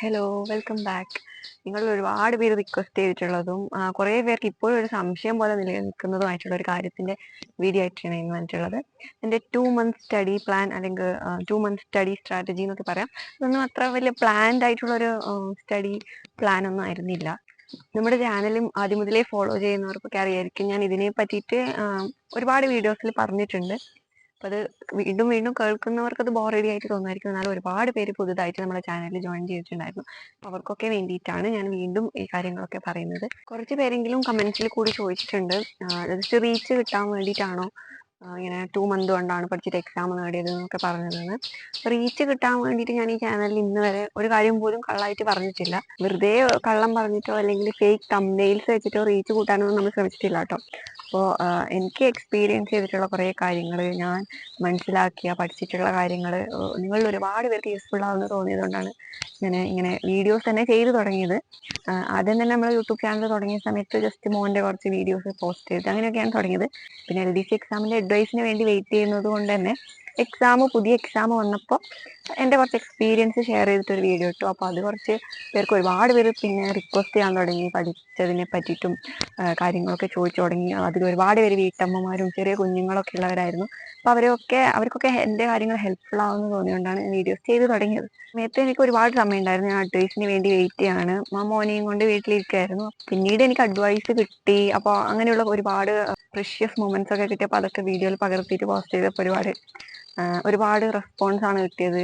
Hello welcome back നിങ്ങൾ ഒരുപാട് പേര് റിക്വസ്റ്റ് ചെയ്തിട്ടുള്ളതും കുറെ പേർക്ക് ഇപ്പോഴും ഒരു സംശയം പോലെ നിലനിൽക്കുന്നതുമായിട്ടുള്ള ഒരു കാര്യത്തിന്റെ വീഡിയോ ആയിട്ടാണ് ഇന്ന് വന്നിട്ടുള്ളത്. എന്റെ ടു മന്ത് സ്റ്റഡി പ്ലാൻ അല്ലെങ്കിൽ ടു മന്ത് സ്റ്റഡി സ്ട്രാറ്റജി എന്നൊക്കെ പറയാം. ഇതൊന്നും അത്ര വലിയ പ്ലാൻഡ് ആയിട്ടുള്ള ഒരു സ്റ്റഡി പ്ലാൻ ഒന്നും ആയിരുന്നില്ല. നമ്മുടെ ചാനലും ആദ്യം മുതലേ ഫോളോ ചെയ്യുന്നവർക്കൊക്കെ അറിയായിരിക്കും. ഞാൻ ഇതിനെ പറ്റിയിട്ട് ഒരുപാട് വീഡിയോസിൽ പറഞ്ഞിട്ടുണ്ട്. അപ്പൊ അത് വീണ്ടും വീണ്ടും കേൾക്കുന്നവർക്ക് അത് ബോറടി ആയിട്ട് തോന്നുമായിരിക്കും എന്നാലും ഒരുപാട് പേര് പുതുതായിട്ട് നമ്മുടെ ചാനലിൽ ജോയിൻ ചെയ്തിട്ടുണ്ടായിരുന്നു. അവർക്കൊക്കെ വേണ്ടിയിട്ടാണ് ഞാൻ വീണ്ടും ഈ കാര്യങ്ങളൊക്കെ പറയുന്നത്. കുറച്ച് പേരെങ്കിലും കമന്റ്സിൽ കൂടി ചോദിച്ചിട്ടുണ്ട്. ജസ്റ്റ് റീച്ച് കിട്ടാൻ വേണ്ടിയിട്ടാണോ ഇങ്ങനെ ടു മന്ത് കൊണ്ടാണ് പഠിച്ചിട്ട് എക്സാം നേടിയത് എന്നൊക്കെ റീച്ച് കിട്ടാൻ വേണ്ടിയിട്ട് ഞാൻ ഈ ചാനലിൽ ഇന്ന് വരെ ഒരു കാര്യം പോലും കള്ളായിട്ട് പറഞ്ഞിട്ടില്ല. വെറുതെ കള്ളം പറഞ്ഞിട്ടോ അല്ലെങ്കിൽ ഫേക്ക് തമ്നെയിൽസ് വെച്ചിട്ടോ റീച്ച് കൂട്ടാനൊന്നും നമ്മൾ ശ്രമിച്ചിട്ടില്ല കേട്ടോ. അപ്പോൾ എനിക്ക് എക്സ്പീരിയൻസ് ചെയ്തിട്ടുള്ള കുറേ കാര്യങ്ങൾ ഞാൻ മനസ്സിലാക്കിയ പഠിച്ചിട്ടുള്ള കാര്യങ്ങൾ നിങ്ങളിൽ ഒരുപാട് പേർക്ക് യൂസ്ഫുൾ ആവുമെന്ന് തോന്നിയതുകൊണ്ടാണ് ഞാൻ ഇങ്ങനെ വീഡിയോസ് തന്നെ ചെയ്തു തുടങ്ങിയത്. ആദ്യം തന്നെ നമ്മൾ യൂട്യൂബ് ചാനൽ തുടങ്ങിയ സമയത്ത് ജസ്റ്റ് മോന്റെ കുറച്ച് വീഡിയോസ് പോസ്റ്റ് ചെയ്ത് അങ്ങനെയൊക്കെയാണ് തുടങ്ങിയത്. പിന്നെ എൽ ഡി സി എക്സാമിന്റെ അഡ്വൈസിന് വേണ്ടി വെയിറ്റ് ചെയ്യുന്നത് കൊണ്ട് തന്നെ എക്സാം പുതിയ എക്സാം വന്നപ്പോൾ എന്റെ കുറച്ച് എക്സ്പീരിയൻസ് ഷെയർ ചെയ്തിട്ടൊരു വീഡിയോ ഇട്ടു. അപ്പോൾ അത് കുറച്ച് പേർക്ക് ഒരുപാട് പേര് പിന്നെ റിക്വസ്റ്റ് ചെയ്യാൻ തുടങ്ങി. പഠിച്ചതിനെ പറ്റിയിട്ടും കാര്യങ്ങളൊക്കെ ചോദിച്ചു തുടങ്ങി. അതിൽ ഒരുപാട് പേര് വീട്ടമ്മമാരും ചെറിയ കുഞ്ഞുങ്ങളൊക്കെ ഉള്ളവരായിരുന്നു. അപ്പോൾ അവരൊക്കെ അവർക്കൊക്കെ എന്റെ കാര്യങ്ങൾ ഹെൽപ്ഫുൾ ആവുമെന്ന് തോന്നിയുകൊണ്ടാണ് വീഡിയോസ് ചെയ്ത് തുടങ്ങിയത്. നേരത്തെ എനിക്ക് ഒരുപാട് സമയം ഉണ്ടായിരുന്നു ഞാൻ അഡ്വൈസിന് വേണ്ടി വെയിറ്റ് ചെയ്യാണ്. ആ മോനെയും കൊണ്ട് വീട്ടിലിരിക്കുകയായിരുന്നു പിന്നീട് എനിക്ക് അഡ്വൈസ് കിട്ടി. അപ്പോൾ അങ്ങനെയുള്ള ഒരുപാട് പ്രഷ്യസ് മൊമെന്റ്സ് ഒക്കെ കിട്ടിയപ്പോൾ അതൊക്കെ വീഡിയോയിൽ പകർത്തിയിട്ട് പോസ്റ്റ് ചെയ്തപ്പോൾ ഒരുപാട് ഒരുപാട് റെസ്പോൺസ് ആണ് കിട്ടിയത്.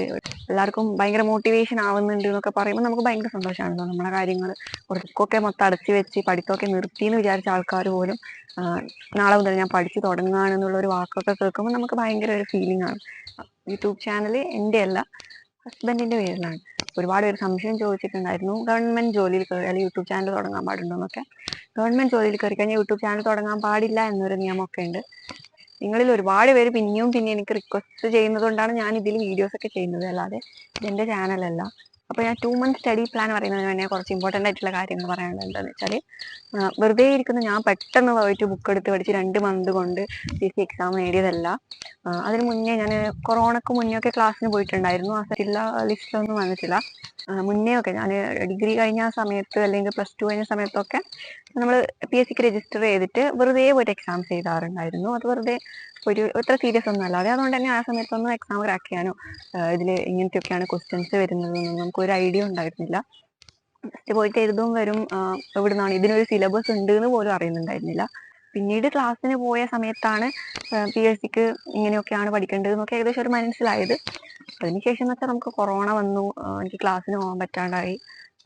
എല്ലാവർക്കും ഭയങ്കര മോട്ടിവേഷൻ ആവുന്നുണ്ട് എന്നൊക്കെ പറയുമ്പോൾ നമുക്ക് ഭയങ്കര സന്തോഷമാണ് നമ്മളെ കാര്യങ്ങൾ കുറച്ചൊക്കെ മൊത്തം അടച്ചു വെച്ച് പഠിത്തമൊക്കെ നിർത്തി എന്ന് വിചാരിച്ച ആൾക്കാർ പോലും നാളെ മുതൽ ഞാൻ പഠിച്ചു തുടങ്ങുകയാണെന്നുള്ള ഒരു വാക്കൊക്കെ കേൾക്കുമ്പോൾ നമുക്ക് ഭയങ്കര ഒരു ഫീലിംഗ് ആണ്. യൂട്യൂബ് ചാനൽ എന്റെ അല്ല ഹസ്ബൻഡിന്റെ പേരിലാണ്. ഒരുപാട് പേര് സംശയം ചോദിച്ചിട്ടുണ്ടായിരുന്നു ഗവൺമെന്റ് ജോലിയിൽ കയറി അല്ലെങ്കിൽ യൂട്യൂബ് ചാനൽ തുടങ്ങാൻ പാടുണ്ടോ എന്നൊക്കെ. ഗവൺമെന്റ് ജോലിയിൽ കയറി കഴിഞ്ഞാൽ യൂട്യൂബ് ചാനൽ തുടങ്ങാൻ പാടില്ല എന്നൊരു നിയമമൊക്കെ ഉണ്ട്. നിങ്ങളിൽ ഒരുപാട് പേര് പിന്നെയും പിന്നെ എനിക്ക് റിക്വസ്റ്റ് ചെയ്യുന്നതുകൊണ്ടാണ് ഞാൻ ഇതിൽ വീഡിയോസ് ഒക്കെ ചെയ്യുന്നത്. അല്ലാതെ ഇതെന്റെ ചാനലല്ല അപ്പൊ ഞാൻ ടു മന്ത് സ്റ്റഡി പ്ലാൻ പറയുന്നതിന് തന്നെ കുറച്ച് ഇമ്പോർട്ടന്റ് ആയിട്ടുള്ള കാര്യങ്ങൾ പറയാനുള്ളത് എന്താണെന്ന് വെച്ചാൽ വെറുതെ ഇരിക്കുന്ന ഞാൻ പെട്ടെന്ന് പോയിട്ട് ബുക്ക് എടുത്ത് പഠിച്ച് രണ്ട് മന്ത് കൊണ്ട് പി സി എക്സാം നേടിയതല്ല. അതിന് മുന്നേ ഞാൻ കൊറോണക്ക് മുന്നേ ഒക്കെ ക്ലാസ്സിന് പോയിട്ടുണ്ടായിരുന്നു. ആ ജില്ല ലിസ്റ്റിലൊന്നും വന്നിട്ടില്ല. മുന്നേ ഒക്കെ ഞാൻ ഡിഗ്രി കഴിഞ്ഞ സമയത്ത് അല്ലെങ്കിൽ പ്ലസ് ടു കഴിഞ്ഞ സമയത്തൊക്കെ നമ്മൾ പി എസ് സിക്ക് രജിസ്റ്റർ ചെയ്തിട്ട് വെറുതെ പോയിട്ട് എക്സാംസ് എഴുതാറുണ്ടായിരുന്നു. അത് വെറുതെ ഒരു ഇത്ര സീരിയസ് ഒന്നും അല്ലാതെ അതുകൊണ്ട് തന്നെ ആ സമയത്തൊന്നും എക്സാം ക്രാക്ക് ചെയ്യാനോ ഇതിൽ ഇങ്ങനത്തെയൊക്കെയാണ് ക്വസ്റ്റ്യൻസ് നമുക്ക് ഒരു ഐഡിയ ഉണ്ടായിരുന്നില്ല. ജസ്റ്റ് പോയിട്ട് എഴുതും വരും എവിടുന്നാണ് ഇതിനൊരു സിലബസ് ഉണ്ട് എന്ന് പോലും അറിയുന്നുണ്ടായിരുന്നില്ല. പിന്നീട് ക്ലാസ്സിന് പോയ സമയത്താണ് പി എസ് സിക്ക് ഇങ്ങനെയൊക്കെയാണ് പഠിക്കേണ്ടത് എന്നൊക്കെ ഏകദേശം ഒരു മനസ്സിലായത്. അതിനുശേഷം എന്ന് വെച്ചാൽ നമുക്ക് കൊറോണ വന്നു എനിക്ക് ക്ലാസ്സിന് പോകാൻ പറ്റാണ്ടായി.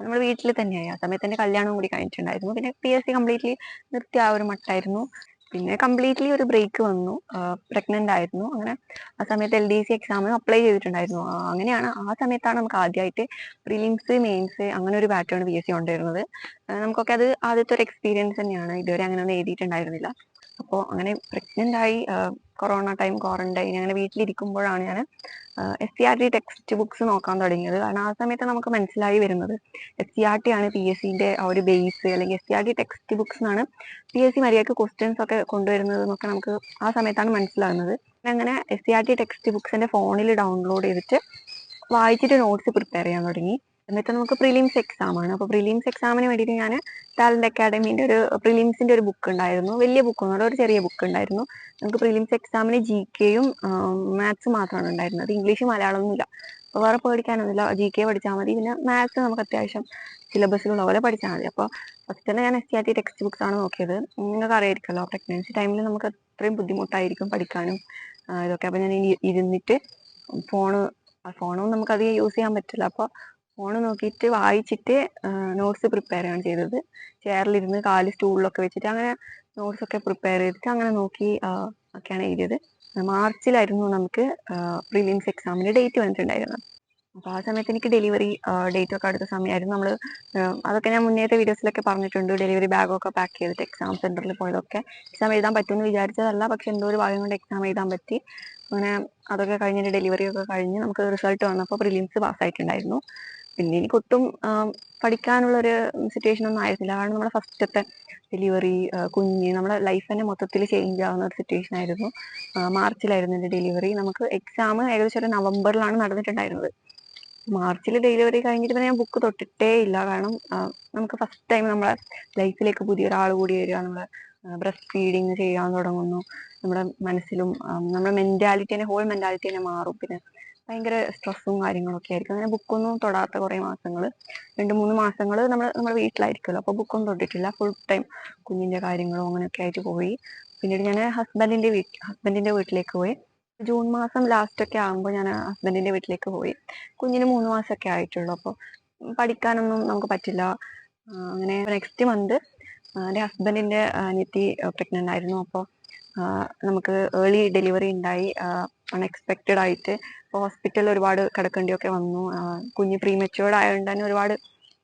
നമ്മൾ വീട്ടിൽ തന്നെയായി. ആ സമയത്ത് എന്റെ കല്യാണം കൂടി കഴിഞ്ഞിട്ടുണ്ടായിരുന്നു. പിന്നെ പി എസ് സി കംപ്ലീറ്റ്ലി നിർത്തിയ ആ ഒരു മട്ടായിരുന്നു. പിന്നെ കംപ്ലീറ്റ്ലി ഒരു ബ്രേക്ക് വന്നു. പ്രഗ്നന്റ് ആയിരുന്നു. അങ്ങനെ ആ സമയത്ത് എൽ ഡി സി എക്സാമിന് അപ്ലൈ ചെയ്തിട്ടുണ്ടായിരുന്നു. അങ്ങനെയാണ് ആ സമയത്താണ് നമുക്ക് ആദ്യമായിട്ട് പ്രിലിംസ് മെയിൻസ് അങ്ങനെ ഒരു പാറ്റേൺ പി എസ് സി കൊണ്ടുവരുന്നത്. നമുക്കൊക്കെ അത് ആദ്യത്തെ ഒരു എക്സ്പീരിയൻസ് തന്നെയാണ്. ഇതുവരെ അങ്ങനെ ഒന്നും എഴുതിയിട്ടുണ്ടായിരുന്നില്ല. അപ്പോൾ അങ്ങനെ പ്രഗ്നന്റ് ആയി കൊറോണ ടൈം ക്വാറന്റൈൻ അങ്ങനെ വീട്ടിലിരിക്കുമ്പോഴാണ് ഞാൻ S C R T text books നോക്കാൻ തുടങ്ങിയത്. കാരണം ആ സമയത്ത് നമുക്ക് മനസ്സിലായി വരുന്നത് എസ് സി ആർ ടി ആണ് പി എസ് സിന്റെ ആ ഒരു ബേസ് അല്ലെങ്കിൽ S C R T text books ആണ് പി എസ് സി മര്യാദയ്ക്ക് ക്വസ്റ്റ്യൻസ് ഒക്കെ കൊണ്ടുവരുന്നത് എന്നൊക്കെ നമുക്ക് ആ സമയത്താണ് മനസ്സിലാകുന്നത്. അങ്ങനെ S C R T text ബുക്സിന്റെ ഫോണിൽ ഡൗൺലോഡ് ചെയ്തിട്ട് വായിച്ചിട്ട് നോട്ട്സ് പ്രിപ്പയർ ചെയ്യാൻ തുടങ്ങി. എന്നിട്ട് നമുക്ക് പ്രിലിംസ് എക്സാം ആണ്. അപ്പോൾ പ്രിലിംസ് എക്സാമിന് വേണ്ടിയിട്ട് ഞാൻ ടാലന്റ് അക്കാഡമിന്റെ ഒരു പ്രിലിംസിന്റെ ഒരു ബുക്ക് ഉണ്ടായിരുന്നു. വലിയ ബുക്ക് ഒന്നും ഒരു ചെറിയ ബുക്ക് ഉണ്ടായിരുന്നു. നമുക്ക് പ്രിലിംസ് എക്സാമിന് ജി കെയും മാത്സ് മാത്രമാണ് ഉണ്ടായിരുന്നത്. ഇംഗ്ലീഷ് മലയാളം ഒന്നുമില്ല. അപ്പോൾ വേറെ പേടിക്കാനൊന്നുമില്ല ജി കെ പഠിച്ചാൽ മതി. പിന്നെ മാത്സ് നമുക്ക് അത്യാവശ്യം സിലബസിലുള്ള പോലെ പഠിച്ചാൽ മതി. അപ്പോൾ ഫസ്റ്റ് തന്നെ ഞാൻ S C R T text books ആണ് നോക്കിയത്. നിങ്ങൾക്ക് അറിയായിരിക്കുമല്ലോ പ്രഗ്നൻസി ടൈമിൽ നമുക്ക് അത്രയും ബുദ്ധിമുട്ടായിരിക്കും പഠിക്കാനും ഇതൊക്കെ. അപ്പോൾ ഞാൻ ഇരുന്നിട്ട് ഫോണ് ഫോണും നമുക്ക് അധികം യൂസ് ചെയ്യാൻ പറ്റില്ല. അപ്പോൾ ഫോൺ നോക്കിയിട്ട് വായിച്ചിട്ട് നോട്ട്സ് പ്രിപ്പയർ ആണ് ചെയ്തത്. ചെയറിലിരുന്ന് കാൽ സ്റ്റൂളിലൊക്കെ വെച്ചിട്ട് അങ്ങനെ നോട്ട്സ് ഒക്കെ പ്രിപ്പയർ ചെയ്തിട്ട് അങ്ങനെ നോക്കി ഒക്കെയാണ് എഴുതിയത്. മാർച്ചിലായിരുന്നു നമുക്ക് പ്രിലിംസ് എക്സാമിന് ഡേറ്റ് വന്നിട്ടുണ്ടായിരുന്നത്. അപ്പോൾ ആ സമയത്ത് എനിക്ക് ഡെലിവറി ഡേറ്റ് ഒക്കെ അടുത്ത സമയമായിരുന്നു. നമ്മൾ അതൊക്കെ ഞാൻ മുന്നേത്തെ വീഡിയോസിലൊക്കെ പറഞ്ഞിട്ടുണ്ട്. ഡെലിവറി ബാഗൊക്കെ പാക്ക് ചെയ്തിട്ട് എക്സാം സെന്ററിൽ പോയതൊക്കെ. എക്സാം എഴുതാൻ പറ്റുമെന്ന് വിചാരിച്ചതല്ല പക്ഷെ എന്തോ ഒരു ഭാഗം കൊണ്ട് എക്സാം എഴുതാൻ പറ്റി. അങ്ങനെ അതൊക്കെ കഴിഞ്ഞിട്ട് ഡെലിവറി ഒക്കെ കഴിഞ്ഞ് നമുക്ക് റിസൾട്ട് വന്നപ്പോൾ പ്രിലിംസ് പാസ്സായിട്ടുണ്ടായിരുന്നു പിന്നെ പഠിക്കാനുള്ള പഠിക്കാനുള്ളൊരു സിറ്റുവേഷൻ ഒന്നും ആയിരുന്നില്ല. കാരണം നമ്മുടെ ഫസ്റ്റത്തെ ഡെലിവറി കുഞ്ഞ് നമ്മുടെ ലൈഫ് തന്നെ മൊത്തത്തിൽ ചേഞ്ച് ആവുന്ന ഒരു സിറ്റുവേഷൻ ആയിരുന്നു. മാർച്ചിലായിരുന്നു എന്റെ ഡെലിവറി നമുക്ക് എക്സാം ഏകദേശം ഒരു നവംബറിലാണ് നടന്നിട്ടുണ്ടായിരുന്നത്. മാർച്ചിൽ ഡെലിവറി കഴിഞ്ഞിട്ട് പിന്നെ ഞാൻ ബുക്ക് തൊട്ടിട്ടേ ഇല്ല. കാരണം നമുക്ക് ഫസ്റ്റ് ടൈം നമ്മളെ ലൈഫിലേക്ക് പുതിയൊരാൾ കൂടി വരിക നമ്മളെ ബ്രസ്റ്റ് ഫീഡിങ് ചെയ്യാൻ തുടങ്ങുന്നു. നമ്മുടെ മനസ്സിലും നമ്മുടെ മെന്റാലിറ്റി തന്നെ ഹോൾ മെന്റാലിറ്റി തന്നെ മാറും. പിന്നെ ഭയങ്കര സ്ട്രെസ്സും കാര്യങ്ങളൊക്കെ ആയിരിക്കും. അങ്ങനെ ബുക്കൊന്നും തൊടാത്ത കുറേ മാസങ്ങൾ രണ്ട് മൂന്ന് മാസങ്ങൾ നമ്മൾ നമ്മുടെ വീട്ടിലായിരിക്കുമല്ലോ അപ്പോൾ ബുക്കൊന്നും തൊട്ടിട്ടില്ല. ഫുൾ ടൈം കുഞ്ഞിന്റെ കാര്യങ്ങളും അങ്ങനെയൊക്കെ ആയിട്ട് പോയി. പിന്നീട് ഞാൻ ഹസ്ബൻഡിന്റെ വീട്ടിൽ ഹസ്ബൻഡിന്റെ വീട്ടിലേക്ക് പോയി. ജൂൺ മാസം ലാസ്റ്റ് ഒക്കെ ആകുമ്പോൾ ഞാൻ ഹസ്ബൻഡിന്റെ വീട്ടിലേക്ക് പോയി. കുഞ്ഞിന് മൂന്ന് മാസമൊക്കെ ആയിട്ടുള്ളൂ. അപ്പോൾ പഠിക്കാനൊന്നും നമുക്ക് പറ്റില്ല. അങ്ങനെ നെക്സ്റ്റ് മന്ത് എന്റെ ഹസ്ബൻഡിന്റെ അനിയത്തി പ്രഗ്നന്റ് ആയിരുന്നു. അപ്പോൾ നമുക്ക് ഏർലി ഡെലിവറി ഉണ്ടായി. അൺഎക്സ്പെക്റ്റഡ് ആയിട്ട് ഇപ്പോൾ ഹോസ്പിറ്റലിൽ ഒരുപാട് കിടക്കേണ്ടിയൊക്കെ വന്നു. കുഞ്ഞ് പ്രീമെച്ചുവേർഡ് ആയതുകൊണ്ട് തന്നെ ഒരുപാട്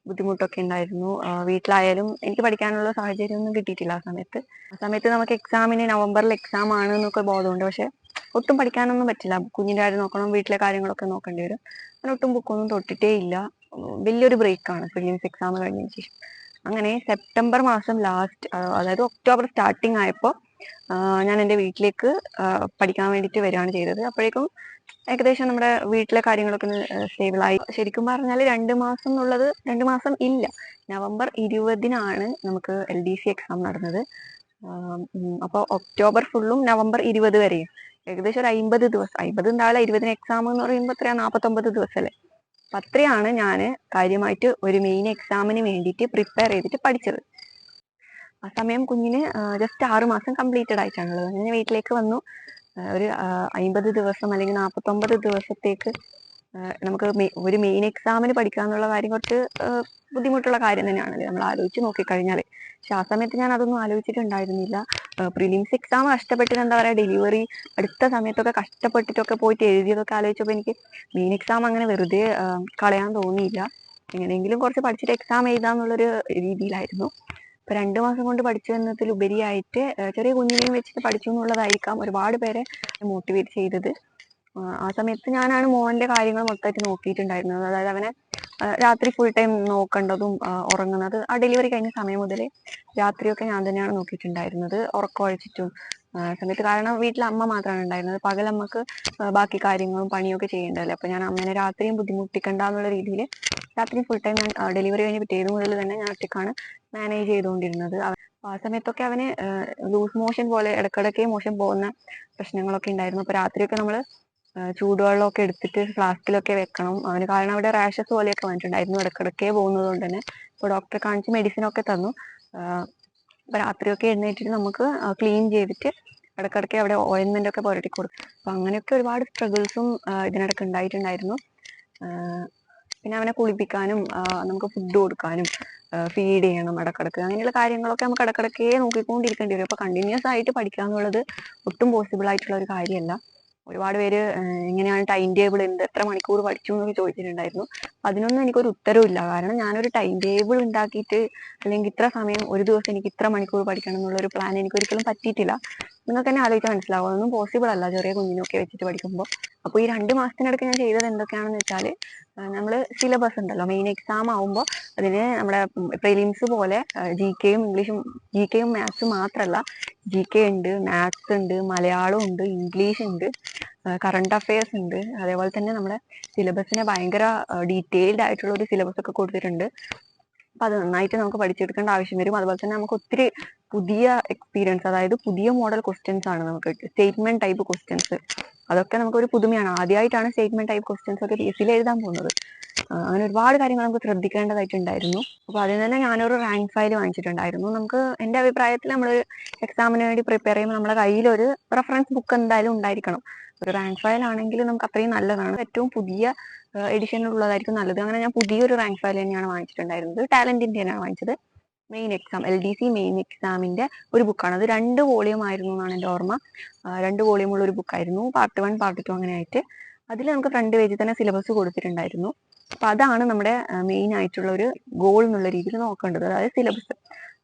ബുദ്ധിമുട്ടൊക്കെ ഉണ്ടായിരുന്നു വീട്ടിലായാലും എനിക്ക് പഠിക്കാനുള്ള സാഹചര്യം ഒന്നും കിട്ടിയിട്ടില്ല ആ സമയത്ത്. ആ സമയത്ത് നമുക്ക് എക്സാമിന് നവംബറിൽ എക്സാം ആണ് എന്നൊക്കെ ബോധമുണ്ട്. പക്ഷെ ഒട്ടും പഠിക്കാനൊന്നും പറ്റില്ല. കുഞ്ഞിന്റെ കാര്യം നോക്കണം വീട്ടിലെ കാര്യങ്ങളൊക്കെ നോക്കേണ്ടി വരും. അങ്ങനെ ഒട്ടും ബുക്കൊന്നും തൊട്ടിട്ടേ ഇല്ല. വലിയൊരു ബ്രേക്കാണ് പ്രിലിംസ് എക്സാം കഴിഞ്ഞതിന് ശേഷം. അങ്ങനെ സെപ്റ്റംബർ മാസം ലാസ്റ്റ് അതായത് ഒക്ടോബർ സ്റ്റാർട്ടിങ് ആയപ്പോൾ ഞാൻ എന്റെ വീട്ടിലേക്ക് പഠിക്കാൻ വേണ്ടിയിട്ട് വരികയാണ് ചെയ്തത്. അപ്പോഴേക്കും ഏകദേശം നമ്മുടെ വീട്ടിലെ കാര്യങ്ങളൊക്കെ സ്റ്റേബിളായി ശരിക്കും പറഞ്ഞാൽ രണ്ട് മാസം എന്നുള്ളത് രണ്ട് മാസം ഇല്ല. നവംബർ ഇരുപതിനാണ് നമുക്ക് എൽ ഡി സി എക്സാം നടന്നത്. അപ്പോൾ ഒക്ടോബർ ഫുള്ളും നവംബർ ഇരുപത് വരെയും. ഏകദേശം ഒരു അമ്പത് ദിവസം അമ്പത് ഉണ്ടാവില്ല ഇരുപതിന് എക്സാം എന്ന് പറയുമ്പോൾ എത്രയാണ് നാൽപ്പത്തൊമ്പത് ദിവസമല്ലേ അപ്പൊ അത്രയാണ് ഞാൻ കാര്യമായിട്ട് ഒരു മെയിൻ എക്സാമിന് വേണ്ടിയിട്ട് പ്രിപ്പയർ ചെയ്തിട്ട് പഠിച്ചത്. ആ സമയം കുഞ്ഞിന് ജസ്റ്റ് ആറു മാസം കംപ്ലീറ്റഡ് ആയിട്ടാണുള്ളത്. അങ്ങനെ വീട്ടിലേക്ക് വന്നു. ഒരു അമ്പത് ദിവസം അല്ലെങ്കിൽ നാൽപ്പത്തൊമ്പത് ദിവസത്തേക്ക് നമുക്ക് ഒരു മെയിൻ എക്സാമിന് പഠിക്കുക എന്നുള്ള കാര്യം കുറച്ച് ബുദ്ധിമുട്ടുള്ള കാര്യം തന്നെയാണല്ലേ? നമ്മൾ ആലോചിച്ച് നോക്കിക്കഴിഞ്ഞാൽ പക്ഷെ ആ സമയത്ത് ഞാൻ അതൊന്നും ആലോചിച്ചിട്ടുണ്ടായിരുന്നില്ല. പ്രിലിംസ് എക്സാം കഷ്ടപ്പെട്ടിട്ട് എന്താ പറയുക ഡെലിവറി അടുത്ത സമയത്തൊക്കെ കഷ്ടപ്പെട്ടിട്ടൊക്കെ പോയിട്ട് എഴുതിയതൊക്കെ ആലോചിച്ചപ്പോൾ എനിക്ക് മെയിൻ എക്സാം അങ്ങനെ വെറുതെ കളയാൻ തോന്നിയില്ല. എങ്ങനെയെങ്കിലും കുറച്ച് പഠിച്ചിട്ട് എക്സാം എഴുതാന്നുള്ളൊരു രീതിയിലായിരുന്നു. ഇപ്പൊ രണ്ടു മാസം കൊണ്ട് പഠിച്ചു എന്നതിൽ ഉപരിയായിട്ട് ചെറിയ കുഞ്ഞിനെയും വെച്ചിട്ട് പഠിച്ചു എന്നുള്ളതായിരിക്കാം ഒരുപാട് പേരെ മോട്ടിവേറ്റ് ചെയ്തത്. ആ, സമയത്ത് ഞാനാണ് മോഹന്റെ കാര്യങ്ങൾ മൊത്തമായിട്ട് നോക്കിയിട്ടുണ്ടായിരുന്നത്. അതായത് അവനെ രാത്രി ഫുൾ ടൈം നോക്കേണ്ടതും ഉറങ്ങുന്നത് ആ ഡെലിവറി കഴിഞ്ഞ സമയം മുതൽ രാത്രിയൊക്കെ ഞാൻ തന്നെയാണ് നോക്കിയിട്ടുണ്ടായിരുന്നത്. ഉറക്കമൊഴിച്ചിട്ടും സമയത്ത് കാരണം വീട്ടിൽ അമ്മ മാത്രമാണ് ഉണ്ടായിരുന്നത്. പകൽ അമ്മയ്ക്ക് ബാക്കി കാര്യങ്ങളും പണിയൊക്കെ ചെയ്യേണ്ടതല്ലേ. അപ്പൊ ഞാൻ അമ്മേനെ രാത്രിയും ബുദ്ധിമുട്ടിക്കണ്ട എന്നുള്ള രീതിയിൽ രാത്രി ഫുൾ ടൈം ഞാൻ ഡെലിവറി കഴിഞ്ഞ് പിറ്റേത് മുതൽ തന്നെ ഞാൻ ഒറ്റക്കാണ് മാനേജ് ചെയ്തുകൊണ്ടിരുന്നത്. ആ സമയത്തൊക്കെ അവന് ലൂസ് മോഷൻ പോലെ ഇടക്കിടക്ക് മോഷൻ പോകുന്ന പ്രശ്നങ്ങളൊക്കെ ഉണ്ടായിരുന്നു. അപ്പൊ രാത്രിയൊക്കെ നമ്മൾ ചൂടുവെള്ളമൊക്കെ എടുത്തിട്ട് ഫ്ലാസ്കിലൊക്കെ വെക്കണം. അവന് കാരണം അവിടെ റാഷസ് പോലെയൊക്കെ വന്നിട്ടുണ്ടായിരുന്നു ഇടക്കിടക്കേ പോകുന്നത് കൊണ്ട് തന്നെ. അപ്പോൾ ഡോക്ടറെ കാണിച്ച് മെഡിസിൻ ഒക്കെ തന്നു. ആഹ് അപ്പൊ രാത്രിയൊക്കെ എഴുന്നേറ്റിട്ട് നമുക്ക് ക്ലീൻ ചെയ്തിട്ട് ഇടക്കിടക്ക് അവിടെ ഓയിൻമെന്റ് ഒക്കെ പുരട്ടി കൊടുക്കും. അപ്പൊ അങ്ങനെയൊക്കെ ഒരുപാട് സ്ട്രഗിൾസും ഇതിനിടക്ക് ഉണ്ടായിട്ടുണ്ടായിരുന്നു. പിന്നെ അവനെ കുളിപ്പിക്കാനും നമുക്ക് ഫുഡ് കൊടുക്കാനും ഫീഡ് ചെയ്യണം ഇടക്കിടക്ക്. അങ്ങനെയുള്ള കാര്യങ്ങളൊക്കെ നമുക്ക് ഇടക്കിടക്കേ നോക്കിക്കൊണ്ടിരിക്കേണ്ടി വരും. അപ്പൊ കണ്ടിന്യൂസ് ആയിട്ട് പഠിക്കുക എന്നുള്ളത് ഒട്ടും പോസിബിൾ ആയിട്ടുള്ള ഒരു കാര്യമല്ല. ഒരുപാട് പേര് എങ്ങനെയാണ് ടൈം ടേബിൾ എന്ത് എത്ര മണിക്കൂർ പഠിച്ചു എന്നൊക്കെ ചോദിച്ചിട്ടുണ്ടായിരുന്നു. അതിനൊന്നും എനിക്കൊരു ഉത്തരവില്ല കാരണം ഞാനൊരു ടൈം ടേബിൾ ഉണ്ടാക്കിയിട്ട് അല്ലെങ്കിൽ ഇത്ര സമയം ഒരു ദിവസം എനിക്ക് ഇത്ര മണിക്കൂർ പഠിക്കണം എന്നുള്ള ഒരു പ്ലാൻ എനിക്ക് ഒരിക്കലും പറ്റിയിട്ടില്ല. നിങ്ങൾക്ക് തന്നെ ആലോചിച്ചാൽ മനസ്സിലാവും. അതൊന്നും പോസിബിൾ അല്ല. ചെറിയ കുഞ്ഞിനൊക്കെ വെച്ചിട്ട് പഠിക്കുമ്പോൾ അപ്പോൾ ഈ രണ്ട് മാസത്തിനിടയ്ക്ക് ഞാൻ ചെയ്തത് എന്തൊക്കെയാണെന്ന് വെച്ചാൽ നമ്മൾ സിലബസ് ഉണ്ടല്ലോ. മെയിൻ എക്സാം ആവുമ്പോൾ അതിന് നമ്മുടെ പ്രിലിംസ് പോലെ ജി കെയും ഇംഗ്ലീഷും ജി കെയും മാത്സും മാത്രമല്ല ജി കെ ഉണ്ട് മാത്സ് ഉണ്ട് മലയാളം ഉണ്ട് ഇംഗ്ലീഷ് ഉണ്ട് കറണ്ട് അഫയേഴ്സ് ഉണ്ട്. അതേപോലെ തന്നെ നമ്മുടെ സിലബസിനെ ഭയങ്കര ഡീറ്റെയിൽഡ് ആയിട്ടുള്ള ഒരു സിലബസ് ഒക്കെ കൊടുത്തിട്ടുണ്ട്. അപ്പൊ അത് നന്നായിട്ട് നമുക്ക് പഠിച്ചെടുക്കേണ്ട ആവശ്യം വരും. അതുപോലെ തന്നെ നമുക്ക് ഒത്തിരി പുതിയ എക്സ്പീരിയൻസ് അതായത് പുതിയ മോഡൽ ക്വസ്റ്റ്യൻസ് ആണ് നമുക്ക് സ്റ്റേറ്റ്മെന്റ് ടൈപ്പ് ക്വസ്റ്റ്യൻസ് അതൊക്കെ നമുക്ക് ഒരു പുതുമയാണ്. ആദ്യമായിട്ടാണ് സ്റ്റേറ്റ്മെന്റ് ടൈപ്പ് ക്വസ്റ്റ്യൻസ് ഒക്കെ പി എസ് സിയിൽ എഴുതാൻ പോകുന്നത്. അങ്ങനെ ഒരുപാട് കാര്യങ്ങൾ നമുക്ക് ശ്രദ്ധിക്കേണ്ടതായിട്ടുണ്ടായിരുന്നു. അപ്പൊ അതിൽ തന്നെ ഞാനൊരു റാങ്ക് ഫയൽ വാങ്ങിച്ചിട്ടുണ്ടായിരുന്നു. നമുക്ക് എന്റെ അഭിപ്രായത്തിൽ നമ്മൾ എക്സാമിന് വേണ്ടി പ്രിപ്പയർ ചെയ്യുമ്പോൾ നമ്മുടെ കയ്യിൽ ഒരു റെഫറൻസ് ബുക്ക് എന്തായാലും ഉണ്ടായിരിക്കണം. ഒരു റാങ്ക് ഫയൽ ആണെങ്കിൽ നമുക്ക് അത്രയും നല്ലതാണ്. ഏറ്റവും പുതിയ എഡിഷനിലുള്ളതായിരിക്കും നല്ലത്. അങ്ങനെ ഞാൻ പുതിയൊരു റാങ്ക് ഫയൽ തന്നെയാണ് വാങ്ങിച്ചിട്ടുണ്ടായിരുന്നത്. തന്നെയാണ് വാങ്ങിച്ചത്. Main exam L D C main എക്സാമിന്റെ ഒരു ബുക്കാണ് അത് രണ്ട് വോളിയം ആയിരുന്നു എന്നാണ് എന്റെ ഓർമ്മ. രണ്ട് വോളിയം ഉള്ള ഒരു ബുക്കായിരുന്നു പാർട്ട് വൺ പാർട്ട് ടു അങ്ങനെ ആയിട്ട്. അതിൽ നമുക്ക് ഫ്രണ്ട് പേജിൽ തന്നെ സിലബസ് കൊടുത്തിട്ടുണ്ടായിരുന്നു. അപ്പൊ അതാണ് നമ്മുടെ മെയിൻ ആയിട്ടുള്ള ഒരു ഗോൾ എന്നുള്ള രീതിയിൽ നോക്കേണ്ടത്. അതായത് സിലബസ്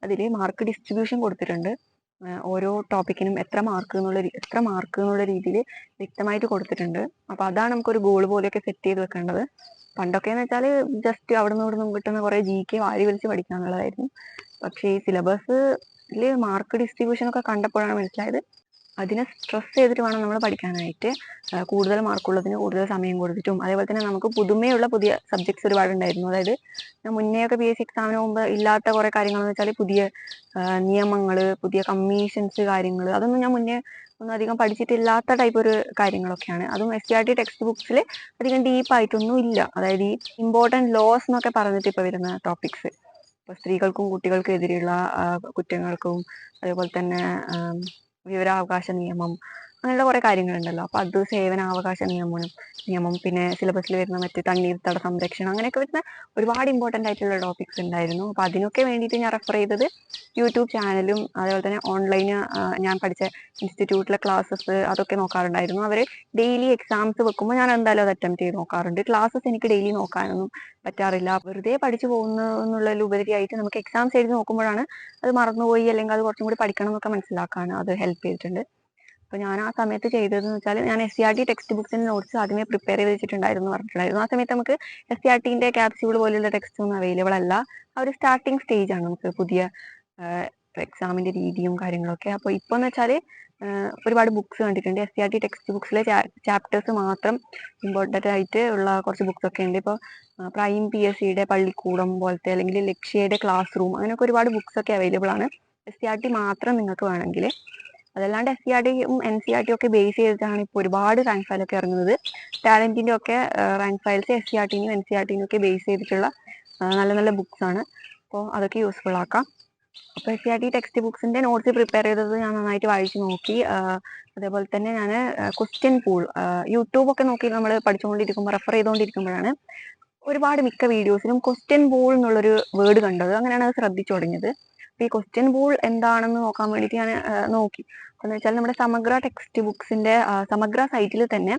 അതിൽ മാർക്ക് ഡിസ്ട്രിബ്യൂഷൻ കൊടുത്തിട്ടുണ്ട്. ഓരോ ടോപ്പിക്കിനും എത്ര മാർക്ക് എന്നുള്ള എത്ര മാർക്ക് എന്നുള്ള രീതിയിൽ വ്യക്തമായിട്ട് കൊടുത്തിട്ടുണ്ട്. അപ്പൊ അതാണ് നമുക്ക് ഒരു ഗോൾ പോലെയൊക്കെ സെറ്റ് ചെയ്ത് വെക്കേണ്ടത്. പണ്ടൊക്കെ എന്ന് വെച്ചാൽ ജസ്റ്റ് അവിടുന്ന് ഇവിടുന്നും കിട്ടുന്ന കുറെ ജി കെ വാരി വലിച്ച് പഠിക്കുക എന്നുള്ളതായിരുന്നു പക്ഷേ ഈ സിലബസിൽ മാർക്ക് ഡിസ്ട്രിബ്യൂഷൻ ഒക്കെ കണ്ടപ്പോഴാണ് മനസ്സിലായത് അതിനെ സ്ട്രെസ് ചെയ്തിട്ട് വേണം നമ്മൾ പഠിക്കാനായിട്ട്. കൂടുതൽ മാർക്കുള്ളതിന് കൂടുതൽ സമയം കൊടുത്തിട്ടും. അതേപോലെ തന്നെ നമുക്ക് പുതുമയുള്ള പുതിയ സബ്ജക്ട്സ് ഒരുപാട് ഉണ്ടായിരുന്നു അതായത് മുന്നേ ഒക്കെ പി എസ് സി എക്സാമിന് മുമ്പ് ഇല്ലാത്ത കുറേ കാര്യങ്ങളെന്ന് വെച്ചാൽ പുതിയ നിയമങ്ങൾ പുതിയ കമ്മീഷൻസ് കാര്യങ്ങൾ അതൊന്നും ഞാൻ മുന്നേ ഒന്നും അധികം പഠിച്ചിട്ടില്ലാത്ത ടൈപ്പ് ഒരു കാര്യങ്ങളൊക്കെയാണ്. അതും S C R T text ബുക്സിൽ അധികം ഡീപ്പായിട്ടൊന്നും ഇല്ല. അതായത് ഈ ഇമ്പോർട്ടന്റ് ലോസ് എന്നൊക്കെ പറഞ്ഞിട്ട് ഇപ്പോൾ വരുന്ന ടോപ്പിക്സ് ഇപ്പോൾ സ്ത്രീകൾക്കും കുട്ടികൾക്കും എതിരെയുള്ള കുറ്റങ്ങൾക്കും അതേപോലെ തന്നെ വിവരാവകാശ നിയമം അങ്ങനെയുള്ള കുറേ കാര്യങ്ങളുണ്ടല്ലോ. അപ്പൊ അത് സേവനാവകാശ നിയമം നിയമം പിന്നെ സിലബസിൽ വരുന്ന മറ്റ് തണ്ണീർത്തട സംരക്ഷണം അങ്ങനെയൊക്കെ വരുന്ന ഒരുപാട് ഇമ്പോർട്ടന്റ് ആയിട്ടുള്ള ടോപ്പിക്സ് ഉണ്ടായിരുന്നു. അപ്പൊ അതിനൊക്കെ വേണ്ടിയിട്ട് ഞാൻ റെഫർ ചെയ്തത് യൂട്യൂബ് ചാനലും അതേപോലെ തന്നെ ഓൺലൈന് ഞാൻ പഠിച്ച ഇൻസ്റ്റിറ്റ്യൂട്ടിലെ ക്ലാസ്സസ് അതൊക്കെ നോക്കാറുണ്ടായിരുന്നു. അവർ ഡെയിലി എക്സാംസ് വെക്കുമ്പോൾ ഞാൻ എന്തായാലും അത് അറ്റംപ്റ്റ് ചെയ്ത് നോക്കാറുണ്ട്. ക്ലാസ്സസ് എനിക്ക് ഡെയിലി നോക്കാനൊന്നും പറ്റാറില്ല. വെറുതെ പഠിച്ചു പോകുന്നു ആയിട്ട് നമുക്ക് എക്സാംസ് എഴുതി നോക്കുമ്പോഴാണ് അത് മറന്നുപോയി അല്ലെങ്കിൽ അത് കുറച്ചും കൂടി പഠിക്കണം എന്നൊക്കെ മനസ്സിലാക്കാൻ അത് ഹെൽപ്പ് ചെയ്തിട്ടുണ്ട്. അപ്പോൾ ഞാൻ ആ സമയത്ത് ചെയ്തതെന്ന് വെച്ചാൽ ഞാൻ S C R T text ബുക്സിന്റെ notes ആദ്യമേ പ്രിപ്പയർ ചെയ്ത് വെച്ചിട്ടുണ്ടായിരുന്നു പറഞ്ഞിട്ടുണ്ടായിരുന്നു. ആ സമയത്ത് നമുക്ക് എസ് സി ആർ ടിന്റെ ക്യാപ്സ്യൂൾ പോലുള്ള ടെക്സ്റ്റ് ഒന്നും അവൈലബിൾ അല്ല. ആ ഒരു സ്റ്റാർട്ടിങ് സ്റ്റേജ് ആണ് നമുക്ക് പുതിയ എക്സാമിന്റെ രീതിയും കാര്യങ്ങളൊക്കെ. അപ്പോൾ ഇപ്പൊ എന്ന് വെച്ചാൽ ഒരുപാട് ബുക്സ് കണ്ടിട്ടുണ്ട്. S C R T text ബുക്സിലെ chapters മാത്രം ഇമ്പോർട്ടന്റ് ആയിട്ട് ഉള്ള കുറച്ച് ബുക്സ് ഒക്കെ ഉണ്ട്. ഇപ്പോൾ പ്രൈം പി എസ് സിയുടെ പള്ളിക്കൂടം പോലത്തെ അല്ലെങ്കിൽ ലക്ഷ്യയുടെ ക്ലാസ് റൂം അങ്ങനെയൊക്കെ ഒരുപാട് ബുക്സ് ഒക്കെ അവൈലബിൾ ആണ്. എസ് സി ആർ ടി മാത്രം നിങ്ങൾക്ക് വേണമെങ്കിൽ അതല്ലാണ്ട് എസ് സി ആർ ടിയും എൻ സി ആർ ടി ഒക്കെ ബേസ് ചെയ്തിട്ടാണ് ഇപ്പോൾ ഒരുപാട് റാങ്ക് ഫയലൊക്കെ ഇറങ്ങുന്നത്. ടാലന്റിന്റെ ഒക്കെ rank files S C R ടിനും N C R ടിനും ഒക്കെ ബേസ് ചെയ്തിട്ടുള്ള നല്ല നല്ല ബുക്സ് ആണ്. അപ്പോൾ അതൊക്കെ യൂസ്ഫുൾ ആക്കാം. അപ്പോൾ S C R T text ബുക്സിന്റെ notes prepare ചെയ്തത് ഞാൻ നന്നായിട്ട് വായിച്ചു നോക്കി. അതേപോലെ തന്നെ ഞാൻ ക്വസ്റ്റ്യൻ പൂൾ യൂട്യൂബ് ഒക്കെ നോക്കി നമ്മൾ പഠിച്ചുകൊണ്ടിരിക്കുമ്പോൾ റെഫർ ചെയ്തുകൊണ്ടിരിക്കുമ്പോഴാണ് ഒരുപാട് മിക്ക വീഡിയോസിലും ക്വസ്റ്റ്യൻ പൂൾ എന്നുള്ളൊരു വേർഡ് കണ്ടത്. അങ്ങനെയാണ് അത് ശ്രദ്ധിച്ചു തുടങ്ങിയത്. ഈ ക്വസ്റ്റ്യൻ പൂൾ എന്താണെന്ന് നോക്കാൻ വേണ്ടിയിട്ട് ഞാൻ നോക്കി. എന്ന് വെച്ചാൽ നമ്മുടെ സമഗ്ര ടെക്സ്റ്റ് ബുക്സിന്റെ സമഗ്ര സൈറ്റിൽ തന്നെ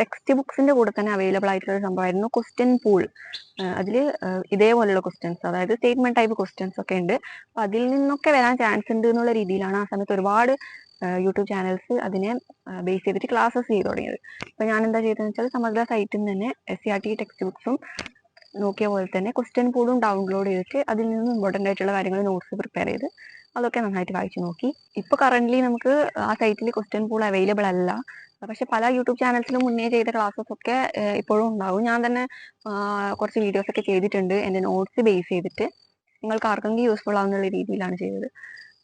ടെക്സ്റ്റ് ബുക്സിന്റെ കൂടെ തന്നെ അവൈലബിൾ ആയിട്ടുള്ള ഒരു സംഭവമായിരുന്നു ക്വസ്റ്റ്യൻ പൂൾ അതിൽ ഇതേപോലെയുള്ള ക്വസ്റ്റ്യൻസ് അതായത് സ്റ്റേറ്റ്മെന്റ് ടൈപ്പ് ക്വസ്റ്റ്യൻസ് ഒക്കെ ഉണ്ട്. അപ്പൊ അതിൽ നിന്നൊക്കെ വരാൻ ചാൻസ് ഉണ്ട് എന്നുള്ള രീതിയിലാണ് ആ സമയത്ത് ഒരുപാട് യൂട്യൂബ് ചാനൽസ് അതിനെ ബേസ് ചെയ്തിട്ട് ക്ലാസ്സസ് ചെയ്ത് തുടങ്ങിയത്. അപ്പൊ ഞാൻ എന്താ ചെയ്തതെന്ന് വെച്ചാൽ സമഗ്ര സൈറ്റിൽ നിന്ന് തന്നെ S C R T text ബുക്സും നോക്കിയ പോലെ തന്നെ ക്വസ്റ്റ്യൻ ബോർഡും ഡൗൺലോഡ് ചെയ്തിട്ട് അതിൽ നിന്ന് ഇമ്പോർട്ടന്റ് ആയിട്ടുള്ള കാര്യങ്ങൾ നോട്ട്സ് പ്രിപ്പയർ ചെയ്ത് അതൊക്കെ നന്നായിട്ട് വായിച്ചു നോക്കി. ഇപ്പൊ കറന്റ്ലി നമുക്ക് ആ സൈറ്റിൽ ക്വസ്റ്റ്യൻ പൂൾ അവൈലബിൾ അല്ല. പക്ഷെ പല യൂട്യൂബ് ചാനൽസിലും മുന്നേ ചെയ്ത ക്ലാസ്സസ് ഒക്കെ ഇപ്പോഴും ഉണ്ടാവും. ഞാൻ തന്നെ കുറച്ച് വീഡിയോസ് ഒക്കെ ചെയ്തിട്ടുണ്ട്. എന്റെ നോട്ട്സ് ബേസ് ചെയ്തിട്ട് നിങ്ങൾക്ക് ആർക്കെങ്കിലും യൂസ്ഫുൾ ആവുന്നുള്ള രീതിയിലാണ് ചെയ്തത്.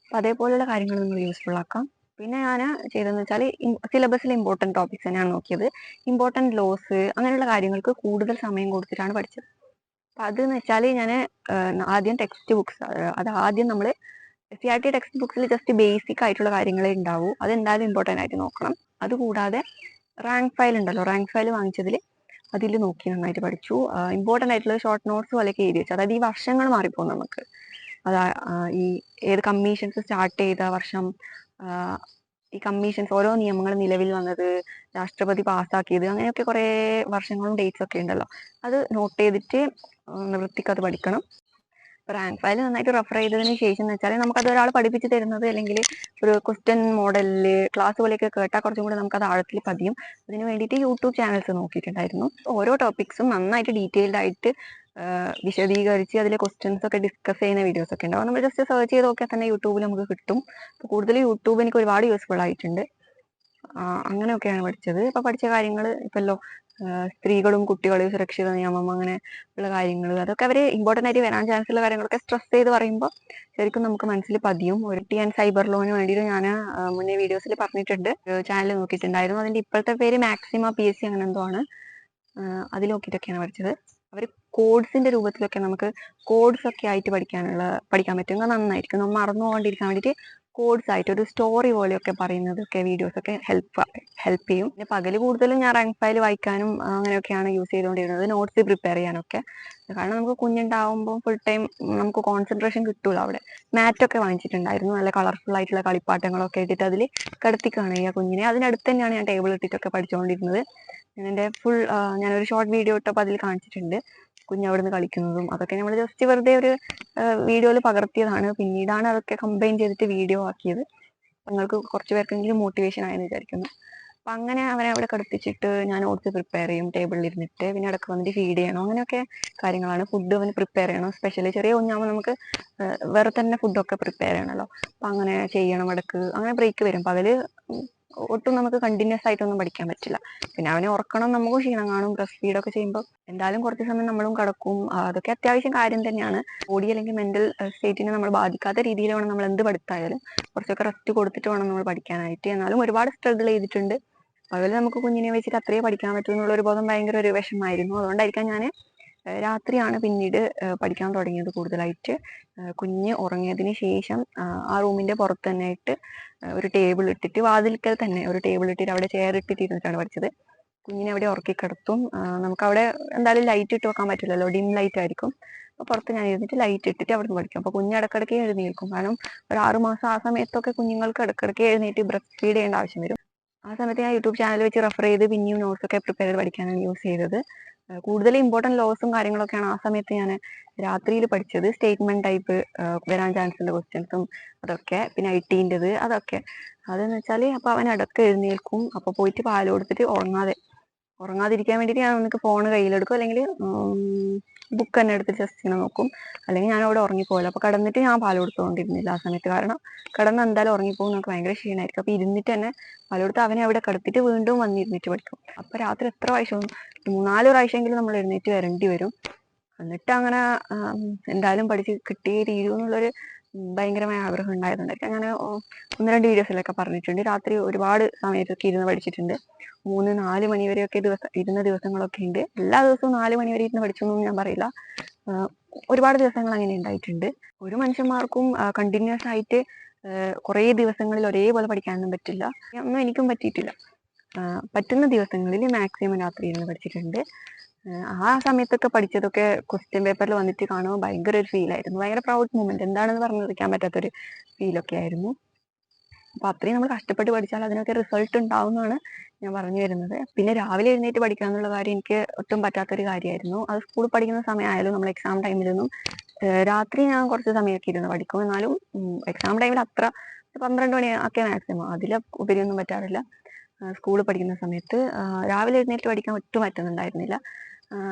അപ്പൊ അതേപോലെയുള്ള കാര്യങ്ങൾ നിങ്ങൾ യൂസ്ഫുൾ ആക്കാം. പിന്നെ ഞാൻ ചെയ്തതെന്ന് വെച്ചാൽ സിലബസിൽ ഇമ്പോർട്ടന്റ് ടോപ്പിക്സ് തന്നെയാണ് നോക്കിയത്. ഇമ്പോർട്ടന്റ് ലോസ് അങ്ങനെയുള്ള കാര്യങ്ങൾക്ക് കൂടുതൽ സമയം കൊടുത്തിട്ടാണ് പഠിച്ചത്. അപ്പം അതെന്ന് വെച്ചാൽ ഞാൻ ആദ്യം ടെക്സ്റ്റ് ബുക്സ് അത് ആദ്യം നമ്മൾ S C R T text ബുക്സിൽ just basic ആയിട്ടുള്ള കാര്യങ്ങളെ ഉണ്ടാവൂ അത് എന്തായാലും ഇമ്പോർട്ടന്റ് ആയിട്ട് നോക്കണം. അതുകൂടാതെ റാങ്ക് ഫയൽ ഉണ്ടല്ലോ റാങ്ക് ഫയൽ വാങ്ങിച്ചതിൽ അതിൽ നോക്കി നന്നായിട്ട് പഠിച്ചു. ഇമ്പോർട്ടന്റ് ആയിട്ടുള്ള ഷോർട്ട് നോട്ട്സ് പോലെയൊക്കെ എഴുതി വെച്ചു. അതായത് ഈ വർഷങ്ങൾ മാറിപ്പോകും നമുക്ക് അതാ ഈ ഏത് കമ്മീഷൻസ് സ്റ്റാർട്ട് ചെയ്ത വർഷം ഈ കമ്മീഷൻസ് ഓരോ നിയമങ്ങൾ നിലവിൽ വന്നത് രാഷ്ട്രപതി പാസ്സാക്കിയത് അങ്ങനെയൊക്കെ കുറേ വർഷങ്ങളും ഡേറ്റ്സ് ഒക്കെ ഉണ്ടല്ലോ. അത് നോട്ട് ചെയ്തിട്ട് നിവൃത്തിക്ക് അത് പഠിക്കണം. റാങ്ക് ഫയൽ നന്നായിട്ട് റെഫർ ചെയ്തതിന് ശേഷം എന്ന് വെച്ചാൽ നമുക്കത് ഒരാൾ പഠിപ്പിച്ച് തരുന്നത് അല്ലെങ്കിൽ ഒരു ക്വസ്റ്റ്യൻ മോഡലിൽ ക്ലാസ് പോലെയൊക്കെ കേട്ടാൽ കുറച്ചും നമുക്ക് അത് ആഴത്തിൽ പതിയും. അതിന് വേണ്ടിയിട്ട് യൂട്യൂബ് ചാനൽസ് നോക്കിയിട്ടുണ്ടായിരുന്നു. ഓരോ ടോപ്പിക്സും നന്നായിട്ട് ഡീറ്റെയിൽഡ് ആയിട്ട് വിശദീകരിച്ച് അതിലെ ക്വസ്റ്റ്യൻസ് ഒക്കെ ഡിസ്കസ് ചെയ്യുന്ന വീഡിയോസ് ഒക്കെ ഉണ്ടാവും നമ്മൾ ജസ്റ്റ് സെർച്ച് ചെയ്ത് നോക്കിയാൽ തന്നെ യൂട്യൂബിൽ നമുക്ക് കിട്ടും. അപ്പോൾ കൂടുതൽ യൂട്യൂബ് എനിക്ക് ഒരുപാട് യൂസ്ഫുൾ ആയിട്ടുണ്ട്. അങ്ങനെയൊക്കെയാണ് പഠിച്ചത്. ഇപ്പം പഠിച്ച കാര്യങ്ങൾ ഇപ്പല്ലോ സ്ത്രീകളും കുട്ടികളും സുരക്ഷിത നിയമം അങ്ങനെ ഉള്ള കാര്യങ്ങൾ അതൊക്കെ അവർ ഇമ്പോർട്ടന്റ് ആയിട്ട് വരാൻ ചാൻസ് ഉള്ള കാര്യങ്ങളൊക്കെ സ്ട്രെസ് ചെയ്ത് പറയുമ്പോൾ ശരിക്കും നമുക്ക് മനസ്സിൽ പതിയും. ഒരു ടി ആൻഡ് സൈബർ ലോന് വേണ്ടിയിട്ട് ഞാൻ മുന്നേ വീഡിയോസിൽ പറഞ്ഞിട്ടുണ്ട്. ചാനൽ നോക്കിയിട്ടുണ്ടായിരുന്നു. അതിന്റെ ഇപ്പോഴത്തെ പേര് മാക്സിമ പി എസ് സി അങ്ങനെ എന്തോ ആണ്. അതിൽ നോക്കിയിട്ടൊക്കെയാണ് പഠിച്ചത്. അവർ കോഡ്സിന്റെ രൂപത്തിലൊക്കെ നമുക്ക് കോഡ്സ് ഒക്കെ ആയിട്ട് പഠിക്കാനുള്ള പഠിക്കാൻ പറ്റും. നന്നായിരിക്കും. നമ്മൾ മറന്നു പോകാണ്ടിരിക്കാൻ വേണ്ടിയിട്ട് കോഡ്സ് ആയിട്ട് ഒരു സ്റ്റോറി പോലെയൊക്കെ പറയുന്നതൊക്കെ വീഡിയോസ് ഒക്കെ ഹെൽപ്പ് ഹെൽപ്പ് ചെയ്യും. പിന്നെ പകൽ കൂടുതലും ഞാൻ റാങ്ക് ഫയൽ വായിക്കാനും അങ്ങനെയൊക്കെയാണ് യൂസ് ചെയ്തുകൊണ്ടിരുന്നത്. നോട്ട്സ് പ്രിപ്പയർ ചെയ്യാനൊക്കെ. കാരണം നമുക്ക് കുഞ്ഞുണ്ടാവുമ്പോൾ ഫുൾ ടൈം നമുക്ക് കോൺസെൻട്രേഷൻ കിട്ടൂല അവിടെ. മാറ്റൊക്കെ വാങ്ങിച്ചിട്ടുണ്ടായിരുന്നു. നല്ല കളർഫുൾ ആയിട്ടുള്ള കളിപ്പാട്ടങ്ങളൊക്കെ ഇട്ടിട്ട് അതിൽ കിടത്തിക്കാണ് ഈ കുഞ്ഞിനെ. അതിനടുത്ത് തന്നെയാണ് ഞാൻ ടേബിൾ ഇട്ടിട്ടൊക്കെ പഠിച്ചുകൊണ്ടിരുന്നത് എന്റെ ഫുൾ ഞാനൊരു ഷോർട്ട് വീഡിയോ ഇട്ടപ്പോൾ അതിൽ കാണിച്ചിട്ടുണ്ട്. കുഞ്ഞ് അവിടുന്ന് കളിക്കുന്നതും അതൊക്കെ നമ്മൾ ജസ്റ്റ് വെറുതെ ഒരു വീഡിയോയിൽ പകർത്തിയതാണ്. പിന്നീടാണ് അതൊക്കെ കമ്പൈൻ ചെയ്തിട്ട് വീഡിയോ ആക്കിയത്. നിങ്ങൾക്ക് കുറച്ച് പേർക്കെങ്കിലും മോട്ടിവേഷൻ ആയെന്ന് വിചാരിക്കുന്നു. അപ്പൊ അങ്ങനെ അവനെ അവിടെ കടുപ്പിച്ചിട്ട് ഞാൻ ഓട്സ് പ്രിപ്പയർ ചെയ്യും. ടേബിളിൽ ഇരുന്നിട്ട് പിന്നെ ഇടയ്ക്ക് വന്നിട്ട് ഫീഡ് ചെയ്യണം. അങ്ങനെയൊക്കെ കാര്യങ്ങളാണ്. ഫുഡ് അവന് പ്രിപ്പയർ ചെയ്യണം. സ്പെഷ്യലി ചെറിയ കുഞ്ഞാകുമ്പോൾ നമുക്ക് വേറെ തന്നെ ഫുഡൊക്കെ പ്രിപ്പയർ ചെയ്യണമല്ലോ അപ്പൊ അങ്ങനെ ചെയ്യണം ഇടയ്ക്ക് അങ്ങനെ ബ്രേക്ക് വരും. പകൽ ഒട്ടും നമുക്ക് കണ്ടിന്യൂസ് ആയിട്ടൊന്നും പഠിക്കാൻ പറ്റില്ല. പിന്നെ അവനെ ഉറക്കണം നമുക്ക് ക്ഷീണം കാണും. ബ്രസ്റ്റ് ഫീഡ് ഒക്കെ ചെയ്യുമ്പോൾ എന്തായാലും കുറച്ച് സമയം നമ്മളും കിടക്കും. അതൊക്കെ അത്യാവശ്യം കാര്യം തന്നെയാണ്. ബോഡി അല്ലെങ്കിൽ മെന്റൽ സ്റ്റേറ്റിനെ നമ്മൾ ബാധിക്കാത്ത രീതിയിൽ വേണം നമ്മൾ എന്ത് പഠിത്തായാലും. കുറച്ചൊക്കെ റെസ്റ്റ് കൊടുത്തിട്ട് വേണം നമ്മൾ പഠിക്കാനായിട്ട്. എന്നാലും ഒരുപാട് സ്ട്രഗിൾ ചെയ്തിട്ടുണ്ട്. അതുപോലെ നമുക്ക് കുഞ്ഞിനെ വെച്ചിട്ട് അത്രയേ പഠിക്കാൻ പറ്റൂ എന്നുള്ള ഒരു ബോധം ഭയങ്കര ഒരു വിഷമായിരുന്നു അതുകൊണ്ടായിരിക്കാം ഞാൻ രാത്രിയാണ് പിന്നീട് പഠിക്കാൻ തുടങ്ങിയത് കൂടുതലായിട്ട്. കുഞ്ഞ് ഉറങ്ങിയതിന് ശേഷം ആ, റൂമിന്റെ പുറത്ത് തന്നെ ആയിട്ട് ഒരു ടേബിൾ ഇട്ടിട്ട് വാതിൽക്കൽ തന്നെ ഒരു ടേബിൾ ഇട്ടിട്ട് അവിടെ ചെയർ ഇട്ടിട്ട് ഇരുന്നിട്ടാണ് പഠിച്ചത്. കുഞ്ഞിനെ അവിടെ ഉറക്കി കിടത്തും നമുക്ക് അവിടെ എന്തായാലും ലൈറ്റ് ഇട്ട് വെക്കാൻ പറ്റില്ലല്ലോ ഡിം ലൈറ്റ് ആയിരിക്കും. അപ്പൊ പുറത്ത് ഞാൻ ഇരുന്നിട്ട് ലൈറ്റ് ഇട്ടിട്ട് അവിടെ നിന്ന് പഠിക്കും. അപ്പൊ കുഞ്ഞ് ഇടക്കിടക്ക് എഴുന്നേൽക്കും. കാരണം ഒരു ആറ് മാസം ആ സമയത്തൊക്കെ കുഞ്ഞുങ്ങൾക്ക് ഇടക്കിടക്ക് എഴുന്നേറ്റ് ബ്രസ്റ്റ് ഫീഡ് ചെയ്യേണ്ട ആവശ്യം വരും. ആ സമയത്ത് ഞാൻ യൂട്യൂബ് ചാനൽ വെച്ച് റെഫർ ചെയ്ത് പിന്നെയും നോട്ട്സ് ഒക്കെ പ്രിപ്പയർ ചെയ്ത് പഠിക്കാനാണ് യൂസ് ചെയ്തത്. കൂടുതൽ ഇമ്പോർട്ടന്റ് ലോസും കാര്യങ്ങളൊക്കെയാണ് ആ സമയത്ത് ഞാൻ രാത്രിയിൽ പഠിച്ചത് സ്റ്റേറ്റ്മെന്റ് ടൈപ്പ് വരാൻ ചാൻസ് ഉണ്ട് ക്വസ്റ്റ്യൻസും അതൊക്കെ പിന്നെ ഐ ടീന്റെത് അതൊക്കെ. അതെന്ന് വെച്ചാൽ അപ്പോൾ അവൻ ഇടയ്ക്ക് എഴുന്നേൽക്കും. അപ്പോൾ പോയിട്ട് പാൽ കൊടുത്തിട്ട് ഉറങ്ങാതെ ഉറങ്ങാതിരിക്കാൻ വേണ്ടിയിട്ട് ഞാൻ ഫോൺ കയ്യിലെടുക്കും. അല്ലെങ്കിൽ ബുക്ക് തന്നെ എടുത്ത് ജസ്റ്റ് ഇങ്ങനെ നോക്കും. അല്ലെങ്കിൽ ഞാൻ അവിടെ ഉറങ്ങിപ്പോകല്ലോ അപ്പോൾ കടന്നിട്ട് ഞാൻ പാൽ കൊടുത്തുകൊണ്ടിരുന്നില്ല ആ സമയത്ത്. കാരണം കിടന്ന് എന്തായാലും ഉറങ്ങിപ്പോകും നമുക്ക് ഭയങ്കര ക്ഷീണമായിരിക്കും അപ്പോൾ ഇരുന്നിട്ട് തന്നെ പാൽ കൊടുത്ത് അവനെ അവിടെ കിടത്തിട്ട് വീണ്ടും വന്നിരുന്നിട്ട് പഠിക്കും. അപ്പോൾ രാത്രി എത്ര പ്രാവശ്യം മൂന്നാൽ പ്രാവശ്യമെങ്കിലും നമ്മൾ എഴുന്നേറ്റ് വരേണ്ടി വരും. എന്നിട്ട് അങ്ങനെ എന്തായാലും പഠിച്ച് കിട്ടിയേ തീരൂ എന്നുള്ളൊരു ഭയങ്കരമായ ആഗ്രഹം ഉണ്ടായതുകൊണ്ടൊക്കെ അങ്ങനെ ഒന്ന് രണ്ട് വീഡിയോസിലൊക്കെ പറഞ്ഞിട്ടുണ്ട്. രാത്രി ഒരുപാട് സമയത്തൊക്കെ ഇരുന്ന് പഠിച്ചിട്ടുണ്ട്. മൂന്ന് നാല് മണി വരെയൊക്കെ ദിവസം ഇരുന്ന ദിവസങ്ങളൊക്കെ ഉണ്ട്. എല്ലാ ദിവസവും നാല് മണി വരെ ഇരുന്ന് പഠിച്ചൊന്നും ഞാൻ പറയില്ല. ഒരുപാട് ദിവസങ്ങൾ അങ്ങനെ ഉണ്ടായിട്ടുണ്ട്. ഒരു മനുഷ്യന്മാർക്കും കണ്ടിന്യൂസ് ആയിട്ട് കുറേ ദിവസങ്ങളിൽ ഒരേപോലെ പഠിക്കാനൊന്നും പറ്റില്ല. ഒന്നും എനിക്കും പറ്റിയിട്ടില്ല. പറ്റുന്ന ദിവസങ്ങളിൽ മാക്സിമം രാത്രി ഇരുന്ന് പഠിച്ചിട്ടുണ്ട്. ആ, സമയത്തൊക്കെ പഠിച്ചതൊക്കെ ക്വസ്റ്റ്യൻ പേപ്പറിൽ വന്നിട്ട് കാണുമ്പോൾ ഭയങ്കര ഒരു ഫീൽ ആയിരുന്നു. ഭയങ്കര പ്രൗഡ് മൂമെന്റ് എന്താണെന്ന് പറഞ്ഞറിയിക്കാൻ പറ്റാത്തൊരു ഫീലൊക്കെ ആയിരുന്നു. അപ്പൊ അത്രയും നമ്മൾ കഷ്ടപ്പെട്ട് പഠിച്ചാൽ അതിനൊക്കെ റിസൾട്ട് ഉണ്ടാവും എന്നാണ് ഞാൻ പറഞ്ഞു വരുന്നത്. പിന്നെ രാവിലെ എഴുന്നേറ്റ് പഠിക്കുക എന്നുള്ള കാര്യം എനിക്ക് ഒട്ടും പറ്റാത്തൊരു കാര്യമായിരുന്നു. അത് സ്കൂളിൽ പഠിക്കുന്ന സമയമായാലും നമ്മൾ എക്സാം ടൈമിലൊന്നും രാത്രി ഞാൻ കുറച്ച് സമയമൊക്കെ ഇരുന്ന് പഠിക്കും. എന്നാലും എക്സാം ടൈമിൽ അത്ര പന്ത്രണ്ട് മണി ഒക്കെ മാക്സിമം അതിൽ ഉപരിയൊന്നും പറ്റാറില്ല. സ്കൂളിൽ പഠിക്കുന്ന സമയത്ത് രാവിലെ എഴുന്നേറ്റ് പഠിക്കാൻ ഒട്ടും പറ്റുന്നുണ്ടായിരുന്നില്ല.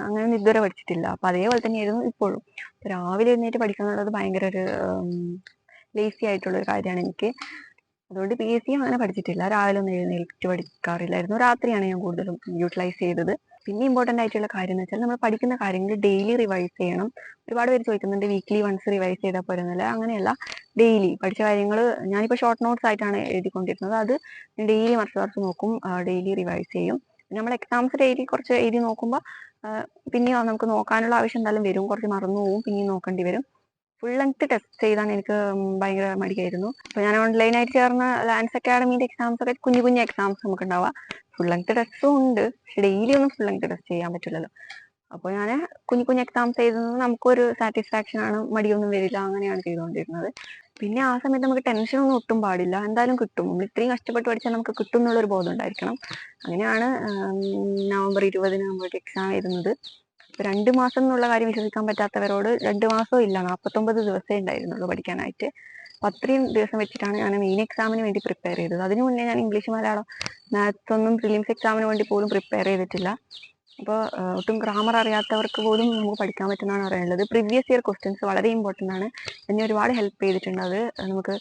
അങ്ങനെ ഇതുവരെ പഠിച്ചിട്ടില്ല. അപ്പൊ അതേപോലെ തന്നെയായിരുന്നു ഇപ്പോഴും. രാവിലെ എഴുന്നേറ്റ് പഠിക്കുക എന്നുള്ളത് ഭയങ്കര ഒരു ലേസി ആയിട്ടുള്ള ഒരു കാര്യമാണ് എനിക്ക്. അതുകൊണ്ട് പി എസ് സി അങ്ങനെ പഠിച്ചിട്ടില്ല. രാവിലെ ഒന്നും എഴുന്നേറ്റ് പഠിക്കാറില്ലായിരുന്നു. രാത്രിയാണ് ഞാൻ കൂടുതലും യൂട്ടിലൈസ് ചെയ്തത്. പിന്നെ ഇമ്പോർട്ടന്റ് ആയിട്ടുള്ള കാര്യം എന്ന് വെച്ചാൽ നമ്മൾ പഠിക്കുന്ന കാര്യങ്ങൾ ഡെയിലി റിവൈസ് ചെയ്യണം. ഒരുപാട് പേര് ചോദിക്കുന്നുണ്ട് വീക്ക്ലി വൺസ് റിവൈസ് ചെയ്താൽ പോരുന്നില്ല അങ്ങനെയല്ല. ഡെയിലി പഠിച്ച കാര്യങ്ങൾ ഞാനിപ്പോൾ ഷോർട്ട് നോട്ട്സ് ആയിട്ടാണ് എഴുതിക്കൊണ്ടിരുന്നത്. അത് ഡെയിലി മറിച്ച് മറിച്ച് നോക്കും ഡെയിലി റിവൈസ് ചെയ്യും. നമ്മൾ എക്സാംസ് ഡെയിലി കുറച്ച് എഴുതി നോക്കുമ്പോൾ പിന്നെ നമുക്ക് നോക്കാനുള്ള ആവശ്യം എന്തായാലും വരും. കുറച്ച് മറന്നു പോവും പിന്നെയും നോക്കേണ്ടി വരും. ഫുൾ ലെങ്ത് ടെസ്റ്റ് ചെയ്താൽ എനിക്ക് ഭയങ്കര മടിയായിരുന്നു. അപ്പോൾ ഞാൻ ഓൺലൈനായിട്ട് ചേർന്ന ലാൻസ് അക്കാഡമിന്റെ എക്സാംസ് ഒക്കെ കുഞ്ഞു കുഞ്ഞു എക്സാംസ് നമുക്ക് ഉണ്ടാവുക. ഫുൾ ലെങ്ത് ടെസ്റ്റും ഉണ്ട്. പക്ഷെ ഡെയിലി ഒന്നും ഫുൾ ലെങ്ത് ടെസ്റ്റ് ചെയ്യാൻ പറ്റില്ലല്ലോ. അപ്പോൾ ഞാൻ കുഞ്ഞു കുഞ്ഞു എക്സാംസ് എഴുതുന്നത് നമുക്കൊരു സാറ്റിസ്ഫാക്ഷൻ ആണ്. മടിയൊന്നും വരില്ല. അങ്ങനെയാണ് ചെയ്തുകൊണ്ടിരുന്നത്. പിന്നെ ആ സമയത്ത് നമുക്ക് ടെൻഷൻ ഒന്നും ഒട്ടും പാടില്ല. എന്തായാലും കിട്ടും. നമ്മൾ ഇത്രയും കഷ്ടപ്പെട്ട് പഠിച്ചാൽ നമുക്ക് കിട്ടും എന്നുള്ളൊരു ബോധം ഉണ്ടായിരിക്കണം. അങ്ങനെയാണ് നവംബർ ഇരുപതിന് നമ്മുടെ എക്സാം എഴുതുന്നത് രണ്ട് മാസം എന്നുള്ള കാര്യം വിശ്വസിക്കാൻ പറ്റാത്തവരോട് രണ്ട് മാസവും ഇല്ല നാൽപ്പത്തൊമ്പത് ദിവസമേ ഉണ്ടായിരുന്നുള്ളൂ പഠിക്കാനായിട്ട്. അപ്പൊ അത്രയും ദിവസം വെച്ചിട്ടാണ് ഞാൻ മെയിൻ എക്സാമിന് വേണ്ടി പ്രിപ്പയർ ചെയ്തത്. അതിനു മുന്നേ ഞാൻ ഇംഗ്ലീഷ് മലയാളം മാത്സ് ഒന്നും പ്രിലിംസ് എക്സാമിന് വേണ്ടി പോലും പ്രിപ്പയർ ചെയ്തിട്ടില്ല. അപ്പോൾ ഒട്ടും ഗ്രാമർ അറിയാത്തവർക്ക് പോലും നമുക്ക് പഠിക്കാൻ പറ്റുന്നതാണ് പറയാനുള്ളത് പ്രീവിയസ് ഇയർ ക്വസ്റ്റ്യൻസ് വളരെ ഇമ്പോർട്ടന്റ് ആണ്. എന്നെ ഒരുപാട് ഹെൽപ്പ് ചെയ്തിട്ടുണ്ട്. അത് നമുക്ക്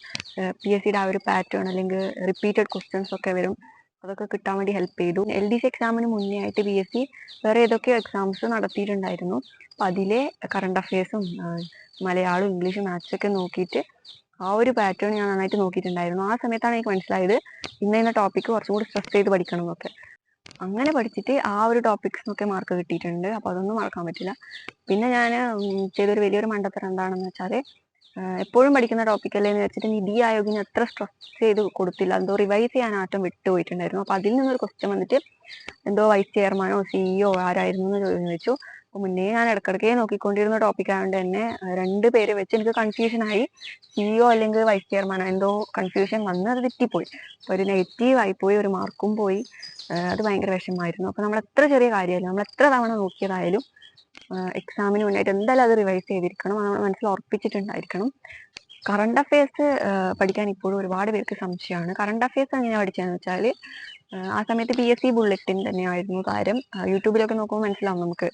പി എസ് സിയുടെ ആ ഒരു പാറ്റേൺ അല്ലെങ്കിൽ റിപ്പീറ്റഡ് ക്വസ്റ്റ്യൻസ് ഒക്കെ വരും. അതൊക്കെ കിട്ടാൻ വേണ്ടി ഹെൽപ്പ് ചെയ്തു. എൽ ഡി സി എക്സാമിന് മുന്നേ ആയിട്ട് പി എസ് സി വേറെ ഏതൊക്കെയോ എക്സാംസ് നടത്തിയിട്ടുണ്ടായിരുന്നു. അപ്പം അതിലെ കറണ്ട് അഫയേഴ്സും മലയാളം ഇംഗ്ലീഷും മാത്സ് ഒക്കെ നോക്കിയിട്ട് ആ ഒരു പാറ്റേൺ ഞാൻ നന്നായിട്ട് നോക്കിയിട്ടുണ്ടായിരുന്നു. ആ സമയത്താണ് എനിക്ക് മനസ്സിലായത് ഇന്ന ഇന്ന ടോപ്പിക്ക് കുറച്ചും കൂടി സ്ട്രെസ് ചെയ്ത് പഠിക്കണം എന്നൊക്കെ. അങ്ങനെ പഠിച്ചിട്ട് ആ ഒരു ടോപ്പിക്സിനൊക്കെ മാർക്ക് കിട്ടിയിട്ടുണ്ട്. അപ്പോൾ അതൊന്നും മറക്കാൻ പറ്റില്ല. പിന്നെ ഞാൻ ചെയ്തൊരു വലിയൊരു മണ്ടത്തരം എന്താണെന്ന് വെച്ചാൽ എപ്പോഴും പഠിക്കുന്ന ടോപ്പിക് അല്ലേ എന്ന് വെച്ചിട്ട് നിധി ആയോഗിന് എത്ര സ്ട്രെസ് ചെയ്ത് കൊടുത്തില്ല. എന്തോ റിവൈസ് ചെയ്യാൻ ആറ്റം വിട്ടുപോയിട്ടുണ്ടായിരുന്നു അപ്പോൾ അതിൽ നിന്നൊരു ക്വസ്റ്റ്യൻ വന്നിട്ട് എന്തോ വൈസ് ചെയർമാനോ സിഇഒ ആരായിരുന്നു എന്ന് ചോദിച്ചു. അപ്പോൾ മുന്നേ ഞാൻ ഇടയ്ക്കിടയ്ക്ക് നോക്കിക്കൊണ്ടിരുന്ന ടോപ്പിക് ആയതുകൊണ്ട് തന്നെ രണ്ട് പേര് വെച്ച് എനിക്ക് കൺഫ്യൂഷൻ ആയി. സിഇഒ അല്ലെങ്കിൽ വൈസ് ചെയർമാനോ എന്തോ കൺഫ്യൂഷൻ വന്ന് അത് തെറ്റിപ്പോയി. അപ്പോൾ ഒരു നെഗറ്റീവ് ആയിപ്പോയി ഒരു മാർക്കും പോയി. അത് ഭയങ്കര വിഷമമായിരുന്നു. അപ്പോൾ നമ്മൾ എത്ര ചെറിയ കാര്യമായാലും നമ്മൾ എത്ര തവണ നോക്കിയതായാലും എക്സാമിന് മുന്നായിട്ട് എന്തായാലും അത് റിവൈസ് ചെയ്തിരിക്കണം. അത് നമ്മുടെ മനസ്സിൽ ഉറപ്പിച്ചിട്ടുണ്ടായിരിക്കണം. കറണ്ട് അഫയേഴ്സ് പഠിക്കാൻ ഇപ്പോഴും ഒരുപാട് പേർക്ക് സംശയമാണ്. കറണ്ട് അഫയേഴ്സ് എങ്ങനെയാണ് പഠിച്ചതെന്ന് വെച്ചാൽ ആ സമയത്ത് പി എസ് സി ബുള്ളറ്റിൻ തന്നെയായിരുന്നു കാര്യം. യൂട്യൂബിലൊക്കെ നോക്കുമ്പോൾ മനസ്സിലാവും നമുക്ക്.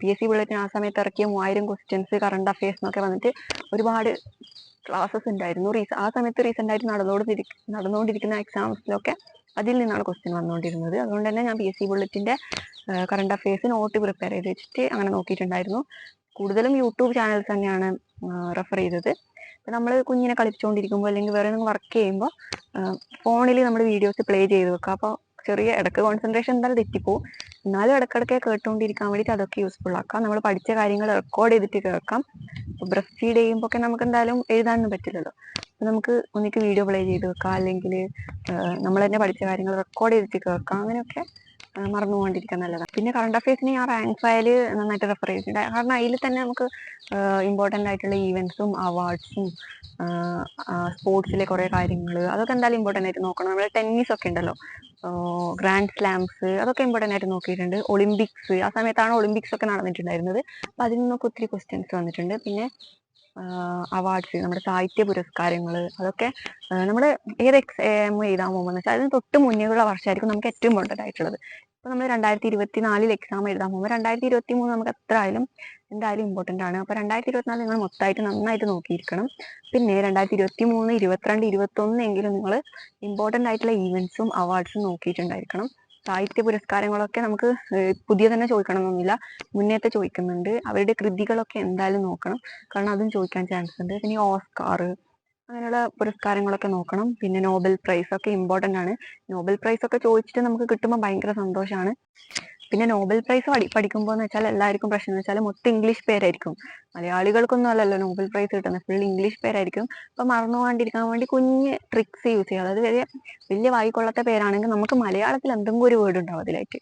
പി എസ് സി ബുള്ളറ്റിൻ ആ സമയത്ത് ഇറക്കിയ മൂവായിരം ക്വസ്റ്റ്യൻസ് കറണ്ട് അഫയേഴ്സ് എന്നൊക്കെ വന്നിട്ട് ഒരുപാട് ക്ലാസ്സസ് ഉണ്ടായിരുന്നു. ആ സമയത്ത് റീസെന്റ് ആയിട്ട് നടന്നുകൊണ്ടിരിക്കുന്ന നടന്നുകൊണ്ടിരിക്കുന്ന എക്സാംസിലൊക്കെ അതിൽ നിന്നാണ് ക്വസ്റ്റ്യൻ വന്നുകൊണ്ടിരുന്നത് അതുകൊണ്ട് തന്നെ ഞാൻ പി എസ് സി ബുള്ളറ്റിന്റെ കറണ്ട് അഫയേഴ്സ് നോട്ട് പ്രിപ്പയർ ചെയ്ത് വെച്ചിട്ട് അങ്ങനെ നോക്കിയിട്ടുണ്ടായിരുന്നു. കൂടുതലും യൂട്യൂബ് ചാനൽസ് തന്നെയാണ് റെഫർ ചെയ്തത്. നമ്മൾ കുഞ്ഞിനെ കളിപ്പിച്ചുകൊണ്ടിരിക്കുമ്പോൾ അല്ലെങ്കിൽ വേറെ ഒന്നും വർക്ക് ചെയ്യുമ്പോൾ ഫോണിൽ നമ്മൾ വീഡിയോസ് പ്ലേ ചെയ്ത് വെക്കുക. അപ്പോൾ ചെറിയ ഇടയ്ക്ക് കോൺസെൻട്രേഷൻ എന്തായാലും തെറ്റിപ്പോവും. എന്നാലും ഇടക്കിടക്ക് കേട്ടുകൊണ്ടിരിക്കാൻ വേണ്ടിയിട്ട് അതൊക്കെ യൂസ്ഫുൾ ആക്കാം നമ്മൾ പഠിച്ച കാര്യങ്ങൾ റെക്കോർഡ് ചെയ്തിട്ട് കേൾക്കാം. ഇപ്പോൾ ഫീഡ് ചെയ്യുമ്പോൾ ഒക്കെ നമുക്ക് എന്തായാലും എഴുതാനൊന്നും പറ്റില്ലല്ലോ. അപ്പോൾ നമുക്ക് ഒന്നിക്ക് വീഡിയോ പ്ലേ ചെയ്ത് വെക്കാം. അല്ലെങ്കിൽ നമ്മൾ തന്നെ പഠിച്ച കാര്യങ്ങൾ റെക്കോർഡ് ചെയ്തിട്ട് കേൾക്കാം. അങ്ങനെയൊക്കെ മറന്നു പോകാണ്ടിരിക്കാൻ നല്ലതാണ്. പിന്നെ കറണ്ട് അഫയേഴ്സിന് ഞാൻ റാങ്ക് ഫയൽ നന്നായിട്ട് റെഫർ ചെയ്തിട്ടുണ്ട്. കാരണം അതിൽ തന്നെ നമുക്ക് ഇമ്പോർട്ടന്റ് ആയിട്ടുള്ള ഈവൻസും അവാർഡ്സും സ്പോർട്സിലെ കുറേ കാര്യങ്ങൾ അതൊക്കെ എന്തായാലും ഇമ്പോർട്ടന്റ് ആയിട്ട് നോക്കണം. നമ്മുടെ ടെന്നീസ് ഒക്കെ ഉണ്ടല്ലോ. ഗ്രാൻഡ് സ്ലാംസ് അതൊക്കെ ഇമ്പോർട്ടന്റ് ആയിട്ട് നോക്കിയിട്ടുണ്ട്. ഒളിമ്പിക്സ് ആ സമയത്താണ് ഒളിമ്പിക്സ് ഒക്കെ നടന്നിട്ടുണ്ടായിരുന്നത്. അപ്പം അതിൽ നിന്നൊക്കെ ഒത്തിരി ക്വസ്റ്റ്യൻസ് വന്നിട്ടുണ്ട്. പിന്നെ അവാർഡ്സ് നമ്മുടെ സാഹിത്യ പുരസ്കാരങ്ങൾ അതൊക്കെ നമ്മുടെ ഏത് എക്സാം എഴുതാൻ പോകുമ്പോൾ വെച്ചാൽ അതിന് തൊട്ട് മുന്നേയുള്ള വർഷമായിരിക്കും നമുക്ക് ഏറ്റവും ഇമ്പോർട്ടന്റ് ആയിട്ടുള്ളത് ഇപ്പോൾ നമ്മൾ രണ്ടായിരത്തി ഇരുപത്തി നാലിൽ എക്സാം എഴുതാൻ പോകുമ്പോൾ രണ്ടായിരത്തി ഇരുപത്തി മൂന്ന് നമുക്ക് എത്ര ആയാലും എന്തായാലും ഇമ്പോർട്ടന്റ് ആണ്. അപ്പോൾ രണ്ടായിരത്തി ഇരുപത്തിനാല് നിങ്ങൾ മൊത്തമായിട്ട് നന്നായിട്ട് നോക്കിയിരിക്കണം. പിന്നെ രണ്ടായിരത്തി ഇരുപത്തി മൂന്ന് ഇരുപത്തിരണ്ട് ഇരുപത്തൊന്ന് എങ്കിലും നിങ്ങൾ ഇമ്പോർട്ടന്റ് ആയിട്ടുള്ള ഈവൻസും അവാർഡ്സും നോക്കിയിട്ടുണ്ടായിരിക്കണം. സാഹിത്യ പുരസ്കാരങ്ങളൊക്കെ നമുക്ക് പുതിയ തന്നെ ചോദിക്കണം എന്നൊന്നുമില്ല മുന്നേത്തെ ചോദിക്കുന്നുണ്ട്. അവരുടെ കൃതികളൊക്കെ എന്തായാലും നോക്കണം. കാരണം അതും ചോദിക്കാൻ ചാൻസ് ഉണ്ട് പിന്നെ ഓസ്കാർ അങ്ങനെയുള്ള പുരസ്കാരങ്ങളൊക്കെ നോക്കണം. പിന്നെ നോബൽ പ്രൈസ് ഒക്കെ ഇമ്പോർട്ടന്റ് ആണ്. നോബൽ പ്രൈസ് ഒക്കെ ചോദിച്ചിട്ട് നമുക്ക് കിട്ടുമ്പോൾ ഭയങ്കര സന്തോഷമാണ് പിന്നെ നോബൽ പ്രൈസ് പഠി പഠിക്കുമ്പോൾ എന്ന് വെച്ചാൽ എല്ലാവർക്കും പ്രശ്നം എന്ന് വെച്ചാൽ മൊത്തം ഇംഗ്ലീഷ് പേരായിരിക്കും. മലയാളികൾക്കൊന്നും അല്ലല്ലോ നോബൽ പ്രൈസ് കിട്ടുന്നത്. ഫുൾ ഇംഗ്ലീഷ് പേരായിരിക്കും. അപ്പം മറന്നു പോകാണ്ടിരിക്കാൻ വേണ്ടി കുഞ്ഞ് ട്രിക്സ് യൂസ് ചെയ്യുക. അതായത് വലിയ വലിയ വായിക്കൊള്ളാത്ത പേരാണെങ്കിൽ നമുക്ക് മലയാളത്തിൽ എന്തെങ്കിലും ഒരു വേർഡ് ഉണ്ടാവും അതിലായിട്ട്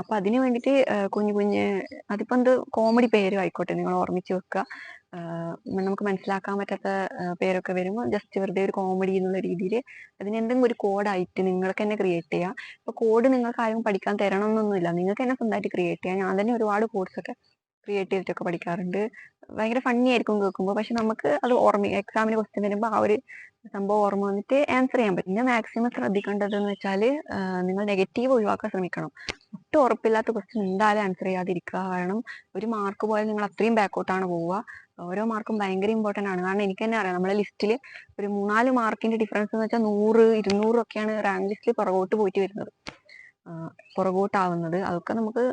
അപ്പൊ അതിന് വേണ്ടിയിട്ട് കുഞ്ഞു കുഞ്ഞ് അതിപ്പോ എന്ത് കോമഡി പേരും ആയിക്കോട്ടെ നിങ്ങൾ ഓർമ്മിച്ച് വെക്കുക നമുക്ക് മനസ്സിലാക്കാൻ പറ്റാത്ത പേരൊക്കെ വരുമ്പോൾ ജസ്റ്റ് വെറുതെ ഒരു കോമഡി എന്നുള്ള രീതിയിൽ അതിന് എന്തെങ്കിലും ഒരു കോഡായിട്ട് നിങ്ങൾക്ക് തന്നെ ക്രിയേറ്റ് ചെയ്യാം. ഇപ്പൊ കോഡ് നിങ്ങൾക്ക് ആരും പഠിക്കാൻ തരണം എന്നൊന്നുമില്ല നിങ്ങൾക്ക് തന്നെ സ്വന്തമായിട്ട് ക്രിയേറ്റ് ചെയ്യാം. ഞാൻ തന്നെ ഒരുപാട് കോഡ്സ് ഒക്കെ ക്രിയേറ്റ് ചെയ്തിട്ടൊക്കെ പഠിക്കാറുണ്ട്. ഭയങ്കര ഫണ്ണി ആയിരിക്കും കേൾക്കുമ്പോൾ പക്ഷെ നമുക്ക് അത് ഓർമ്മ എക്സാമിന് ക്വസ്റ്റ്യൻ വരുമ്പോൾ ആ ഒരു സംഭവം ഓർമ്മ വന്നിട്ട് ആൻസർ ചെയ്യാൻ പറ്റും. പിന്നെ മാക്സിമം ശ്രദ്ധിക്കേണ്ടത് എന്ന് വെച്ചാൽ നിങ്ങൾ നെഗറ്റീവ് ഒഴിവാക്കാൻ ശ്രമിക്കണം. ഒട്ടും ഉറപ്പില്ലാത്ത ക്വസ്റ്റ്യൻ എന്തായാലും ആൻസർ ചെയ്യാതിരിക്കുക. കാരണം ഒരു മാർക്ക് പോയാൽ നിങ്ങൾ അത്രയും ബാക്കോട്ടാണ് പോവുക. ഓരോ മാർക്കും ഭയങ്കര ഇമ്പോർട്ടന്റ് ആണ്. കാരണം എനിക്ക് തന്നെ അറിയാം നമ്മളെ ലിസ്റ്റിൽ ഒരു മൂന്നാൽ മാർക്കിന്റെ ഡിഫറൻസ് എന്ന് വെച്ചാൽ നൂറ് ഇരുന്നൂറൊക്കെയാണ് റാങ്ക് ലിസ്റ്റിൽ പുറകോട്ട് പോയിട്ട് വരുന്നത്. പുറകോട്ടാവുന്നത്. അതൊക്കെ നമുക്ക്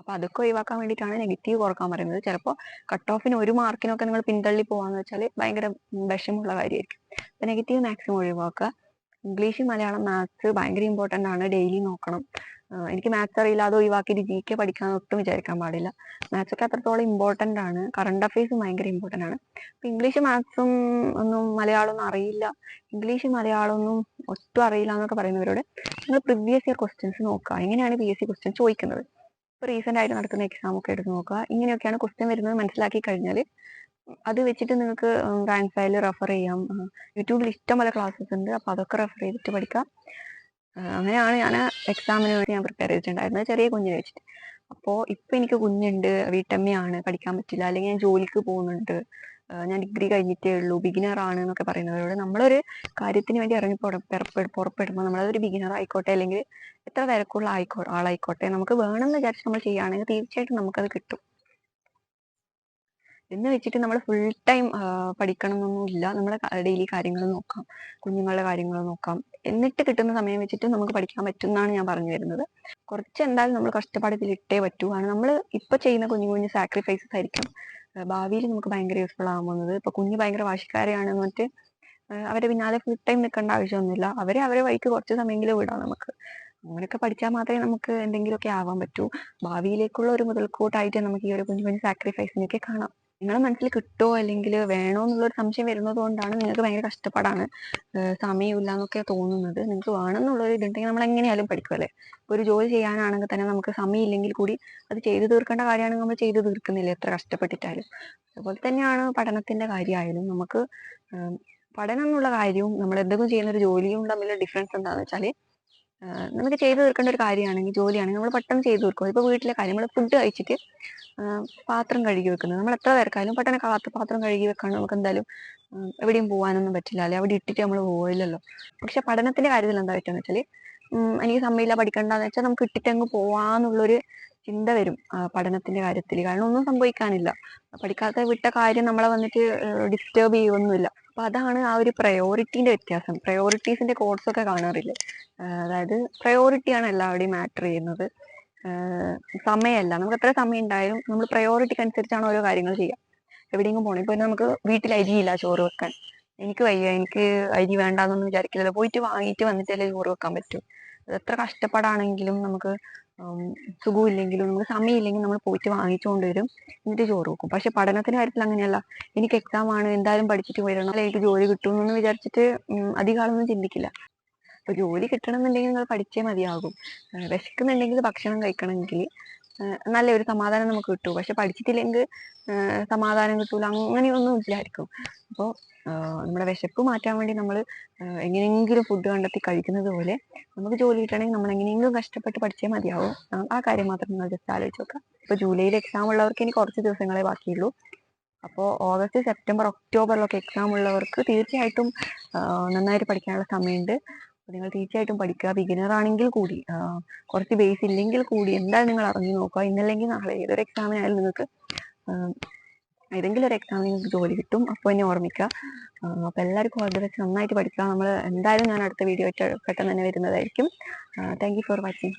അപ്പൊ അതൊക്കെ ഒഴിവാക്കാൻ വേണ്ടിയിട്ടാണ് നെഗറ്റീവ് കുറയ്ക്കാൻ പറയുന്നത്. ചിലപ്പോൾ കട്ട് ഓഫിന് ഒരു മാർക്കിനൊക്കെ നിങ്ങൾ പിന്തള്ളി പോവാന്ന് വെച്ചാൽ ഭയങ്കര വിഷമുള്ള കാര്യമായിരിക്കും അപ്പൊ നെഗറ്റീവ് മാക്സിമം ഒഴിവാക്കുക. ഇംഗ്ലീഷ് മലയാളം മാത്സ് ഭയങ്കര ഇമ്പോർട്ടന്റ് ആണ്. ഡെയിലി നോക്കണം. എനിക്ക് മാത്സ് അറിയില്ല അത് ഒഴിവാക്കിയിട്ട് ജി കെ പഠിക്കാൻ ഒട്ടും വിചാരിക്കാൻ പാടില്ല. മാത്സ് ഒക്കെ അത്രത്തോളം ഇമ്പോർട്ടന്റ് ആണ്. കറണ്ട് അഫയേഴ്സും ഭയങ്കര ഇമ്പോർട്ടന്റ് ആണ്. അപ്പൊ ഇംഗ്ലീഷ് മാത്സും ഒന്നും മലയാളം ഒന്നും അറിയില്ല. ഇംഗ്ലീഷ് മലയാളം ഒന്നും ഒട്ടും അറിയില്ല എന്നൊക്കെ പറയുന്നവരോട് നിങ്ങൾ പ്രീവിയസ് ഇയർ ക്വസ്റ്റ്യൻസ് നോക്കുക. എങ്ങനെയാണ് പി എസ് സി ക്വസ്റ്റ്യൻ ചോദിക്കുന്നത്? ഇപ്പോൾ റീസെന്റ് ആയിട്ട് നടക്കുന്ന എക്സാം ഒക്കെ എടുത്ത് നോക്കുക. ഇങ്ങനെയൊക്കെയാണ് ക്വസ്റ്റ്യൻ വരുന്നത് മനസ്സിലാക്കി കഴിഞ്ഞാൽ അത് വെച്ചിട്ട് നിങ്ങൾക്ക് റാങ്ക് ഫയൽ റെഫർ ചെയ്യാം. യൂട്യൂബിൽ ഇഷ്ടം പോലെ ക്ലാസ്സസ് ഉണ്ട്. അപ്പോൾ അതൊക്കെ റെഫർ ചെയ്തിട്ട് പഠിക്കാം അങ്ങനെയാണ് ഞാൻ എക്സാമിന് വേണ്ടി ഞാൻ പ്രിപ്പയർ ചെയ്തിട്ടുണ്ടായിരുന്നത്. ചെറിയ കുഞ്ഞിനെ വെച്ചിട്ട്. അപ്പോൾ ഇപ്പം എനിക്ക് കുഞ്ഞുണ്ട്. വീട്ടമ്മയാണ്. പഠിക്കാൻ പറ്റില്ല. അല്ലെങ്കിൽ ഞാൻ ജോലിക്ക് പോകുന്നുണ്ട്. ഞാൻ ഡിഗ്രി കഴിഞ്ഞിട്ടേ ഉള്ളൂ. ബിഗിനർ ആണ് എന്നൊക്കെ പറയുന്നവരോട് നമ്മളൊരു കാര്യത്തിന് വേണ്ടി ഇറങ്ങി പുറ- പുറപ്പെ- പുറപ്പെടുമ്പോൾ നമ്മളതൊരു ബിഗിനർ ആയിക്കോട്ടെ അല്ലെങ്കിൽ എത്ര തിരക്കുള്ള ആയിക്കോ ആളായിക്കോട്ടെ നമുക്ക് വേണമെന്ന് വിചാരിച്ച് നമ്മൾ ചെയ്യുകയാണെങ്കിൽ തീർച്ചയായിട്ടും നമുക്കത് കിട്ടും. എന്ന് വെച്ചിട്ട് നമ്മൾ ഫുൾ ടൈം പഠിക്കണം എന്നൊന്നുമില്ല നമ്മളെ ഡെയിലി കാര്യങ്ങൾ നോക്കാം. കുഞ്ഞുങ്ങളുടെ കാര്യങ്ങൾ നോക്കാം. എന്നിട്ട് കിട്ടുന്ന സമയം വെച്ചിട്ട് നമുക്ക് പഠിക്കാൻ പറ്റും എന്നാണ് ഞാൻ പറഞ്ഞു വരുന്നത്. കുറച്ച് എന്തായാലും നമ്മൾ കഷ്ടപ്പാടത്തിൽ ഇട്ടേ പറ്റൂ. കാരണം നമ്മൾ ഇപ്പൊ ചെയ്യുന്ന കുഞ്ഞു കുഞ്ഞു സാക്രിഫൈസസ് ആയിരിക്കും. ഭാവിയിൽ നമുക്ക് ഭയങ്കര യൂസ്ഫുൾ ആവുന്നത് ഇപ്പൊ കുഞ്ഞ് ഭയങ്കര വാശിക്കാരെയാണെന്ന് എന്നിട്ട് അവരെ പിന്നാലെ ഫുൾ ടൈം നിൽക്കേണ്ട ആവശ്യമൊന്നുമില്ല. അവരെ അവരെ വഴിക്ക് കുറച്ച് സമയമെങ്കിലും വിടാം നമുക്ക്. അങ്ങനെയൊക്കെ പഠിച്ചാൽ മാത്രമേ നമുക്ക് എന്തെങ്കിലുമൊക്കെ ആവാൻ പറ്റൂ. ഭാവിയിലേക്കുള്ള ഒരു മുതൽക്കൂട്ടായിട്ട് നമുക്ക് ഈ ഒരു കുഞ്ഞു കുഞ്ഞു സാക്രിഫൈസിനെയൊക്കെ കാണാം. നിങ്ങളുടെ മനസ്സിൽ കിട്ടുമോ അല്ലെങ്കിൽ വേണോ എന്നുള്ളൊരു സംശയം വരുന്നത് കൊണ്ടാണ് നിങ്ങൾക്ക് ഭയങ്കര കഷ്ടപ്പാടാണ് സമയമില്ല എന്നൊക്കെ തോന്നുന്നത്. നിങ്ങൾക്ക് വേണമെന്നുള്ളൊരു ഇതുണ്ടെങ്കിൽ നമ്മൾ എങ്ങനെയാലും പഠിക്കുമല്ലേ ഇപ്പൊ ഒരു ജോലി ചെയ്യാനാണെങ്കിൽ തന്നെ നമുക്ക് സമയമില്ലെങ്കിൽ കൂടി അത് ചെയ്തു തീർക്കേണ്ട കാര്യമാണെങ്കിൽ നമ്മൾ ചെയ്തു തീർക്കുന്നില്ല? എത്ര കഷ്ടപ്പെട്ടിട്ടാലും അതുപോലെ തന്നെയാണ് പഠനത്തിന്റെ കാര്യമായാലും നമുക്ക് പഠനം എന്നുള്ള കാര്യവും നമ്മൾ എന്തെങ്കിലും ചെയ്യുന്ന ഒരു ജോലിയും തമ്മിലുള്ള ഡിഫറൻസ് എന്താണെന്ന് വെച്ചാൽ നമുക്ക് ചെയ്തു തീർക്കേണ്ട ഒരു കാര്യമാണെങ്കിൽ ജോലിയാണെങ്കിൽ നമ്മൾ പെട്ടെന്ന് ചെയ്തു തീർക്കും. ഇപ്പോൾ വീട്ടിലെ കാര്യം നമ്മൾ ഫുഡ് കഴിച്ചിട്ട് പാത്രം കഴുകി വെക്കുന്നത്. നമ്മൾ എത്ര പേർക്കായാലും പെട്ടെന്ന് കാത്ത് പാത്രം കഴുകി വെക്കാൻ നമുക്ക് എന്തായാലും എവിടെയും പോകാനൊന്നും പറ്റില്ല. അല്ലെ? അവിടെ ഇട്ടിട്ട് നമ്മൾ പോയില്ലല്ലോ പക്ഷെ പഠനത്തിന്റെ കാര്യത്തിൽ എന്താ പറ്റുക വെച്ചാൽ ഉം, എനിക്ക് സമയമില്ല പഠിക്കണ്ടെന്ന് വെച്ചാൽ നമുക്ക് ഇട്ടിട്ടങ്ങ് പോവാന്നുള്ളൊരു ചിന്ത വരും പഠനത്തിന്റെ കാര്യത്തിൽ. കാരണം ഒന്നും സംഭവിക്കാനില്ല. പഠിക്കാത്ത വിട്ട കാര്യം നമ്മളെ വന്നിട്ട് ഡിസ്റ്റേബ് ചെയ്യുമൊന്നുമില്ല അപ്പൊ അതാണ് ആ ഒരു പ്രയോറിറ്റിന്റെ വ്യത്യാസം. പ്രയോറിറ്റീസിന്റെ കോഡ്സ് ഒക്കെ കാണാറില്ലേ? അതായത് പ്രയോറിറ്റിയാണ് എല്ലാവരുടെയും മാറ്റർ ചെയ്യുന്നത്. സമയമല്ല നമുക്ക് എത്ര സമയം ഉണ്ടായാലും നമ്മൾ പ്രയോറിറ്റിക്ക് അനുസരിച്ചാണ് ഓരോ കാര്യങ്ങൾ ചെയ്യുക എവിടെയെങ്കിലും പോകണം ഇപ്പൊ നമുക്ക് വീട്ടിൽ അരിയില്ല ചോറ് വെക്കാൻ. എനിക്ക് വയ്യ. എനിക്ക് അരി വേണ്ടാന്നൊന്നും വിചാരിക്കില്ലല്ലോ പോയിട്ട് വാങ്ങിയിട്ട് വന്നിട്ടല്ലേ ചോറ് വെക്കാൻ പറ്റൂ. എത്ര കഷ്ടപ്പാടാണെങ്കിലും നമുക്ക് സുഖമില്ലെങ്കിലും നമുക്ക് സമയമില്ലെങ്കിൽ നമ്മൾ പോയിട്ട് വാങ്ങിച്ചുകൊണ്ട് വരും എന്നിട്ട് ചോറ് വെക്കും. പക്ഷെ പഠനത്തിന്റെ കാര്യത്തിൽ അങ്ങനെയല്ല. എനിക്ക് എക്സാം ആണ്. എന്തായാലും പഠിച്ചിട്ട് വരണം അല്ലെങ്കിൽ ജോലി കിട്ടും എന്നൊന്നും വിചാരിച്ചിട്ട് അധികം ആളൊന്നും ചിന്തിക്കില്ല. അപ്പൊ ജോലി കിട്ടണമെന്നുണ്ടെങ്കിൽ നിങ്ങൾ പഠിച്ചേ മതിയാകും. വിശക്കുന്നുണ്ടെങ്കിൽ ഭക്ഷണം കഴിക്കണമെങ്കിൽ നല്ലൊരു സമാധാനം നമുക്ക് കിട്ടും. പക്ഷെ പഠിച്ചിട്ടില്ലെങ്കിൽ സമാധാനം കിട്ടൂല അങ്ങനെയൊന്നും ഇല്ലായിരിക്കും. അപ്പോൾ നമ്മുടെ വിശപ്പ് മാറ്റാൻ വേണ്ടി നമ്മൾ എങ്ങനെയെങ്കിലും ഫുഡ് കണ്ടെത്തി കഴിക്കുന്നത് പോലെ നമുക്ക് ജോലി കിട്ടണമെങ്കിൽ നമ്മൾ എങ്ങനെയെങ്കിലും കഷ്ടപ്പെട്ട് പഠിച്ചേ മതിയാവും. ആ- കാര്യം മാത്രം നിങ്ങൾ ജസ്റ്റ് ആലോചിച്ച് നോക്കാം ഇപ്പോൾ ജൂലൈയിൽ എക്സാം ഉള്ളവർക്ക് ഇനി കുറച്ച് ദിവസങ്ങളെ ബാക്കിയുള്ളൂ. അപ്പോൾ ഓഗസ്റ്റ് സെപ്റ്റംബർ ഒക്ടോബറിലൊക്കെ എക്സാം ഉള്ളവർക്ക് തീർച്ചയായിട്ടും നന്നായിട്ട് പഠിക്കാനുള്ള സമയമുണ്ട്. നിങ്ങൾ തീർച്ചയായിട്ടും പഠിക്കുക. ബിഗിനർ ആണെങ്കിൽ കൂടി കുറച്ച് ബേസ് ഇല്ലെങ്കിൽ കൂടി എന്തായാലും നിങ്ങൾ അറിഞ്ഞു നോക്കുക. ഇന്നല്ലെങ്കിൽ നാളെ ഏതൊരു എക്സാമിനായാലും നിങ്ങൾക്ക് ഏതെങ്കിലും ഒരു എക്സാമിന് നിങ്ങൾക്ക് ജോലി കിട്ടും. അപ്പോൾ എന്നെ ഓർമ്മിക്കുക. അപ്പോൾ എല്ലാവർക്കും ഓർഡർ വെച്ച് നന്നായിട്ട് പഠിക്കുക. നമ്മൾ എന്തായാലും ഞാൻ അടുത്ത വീഡിയോ പെട്ടെന്ന് തന്നെ വരുന്നതായിരിക്കും. Thank you for watching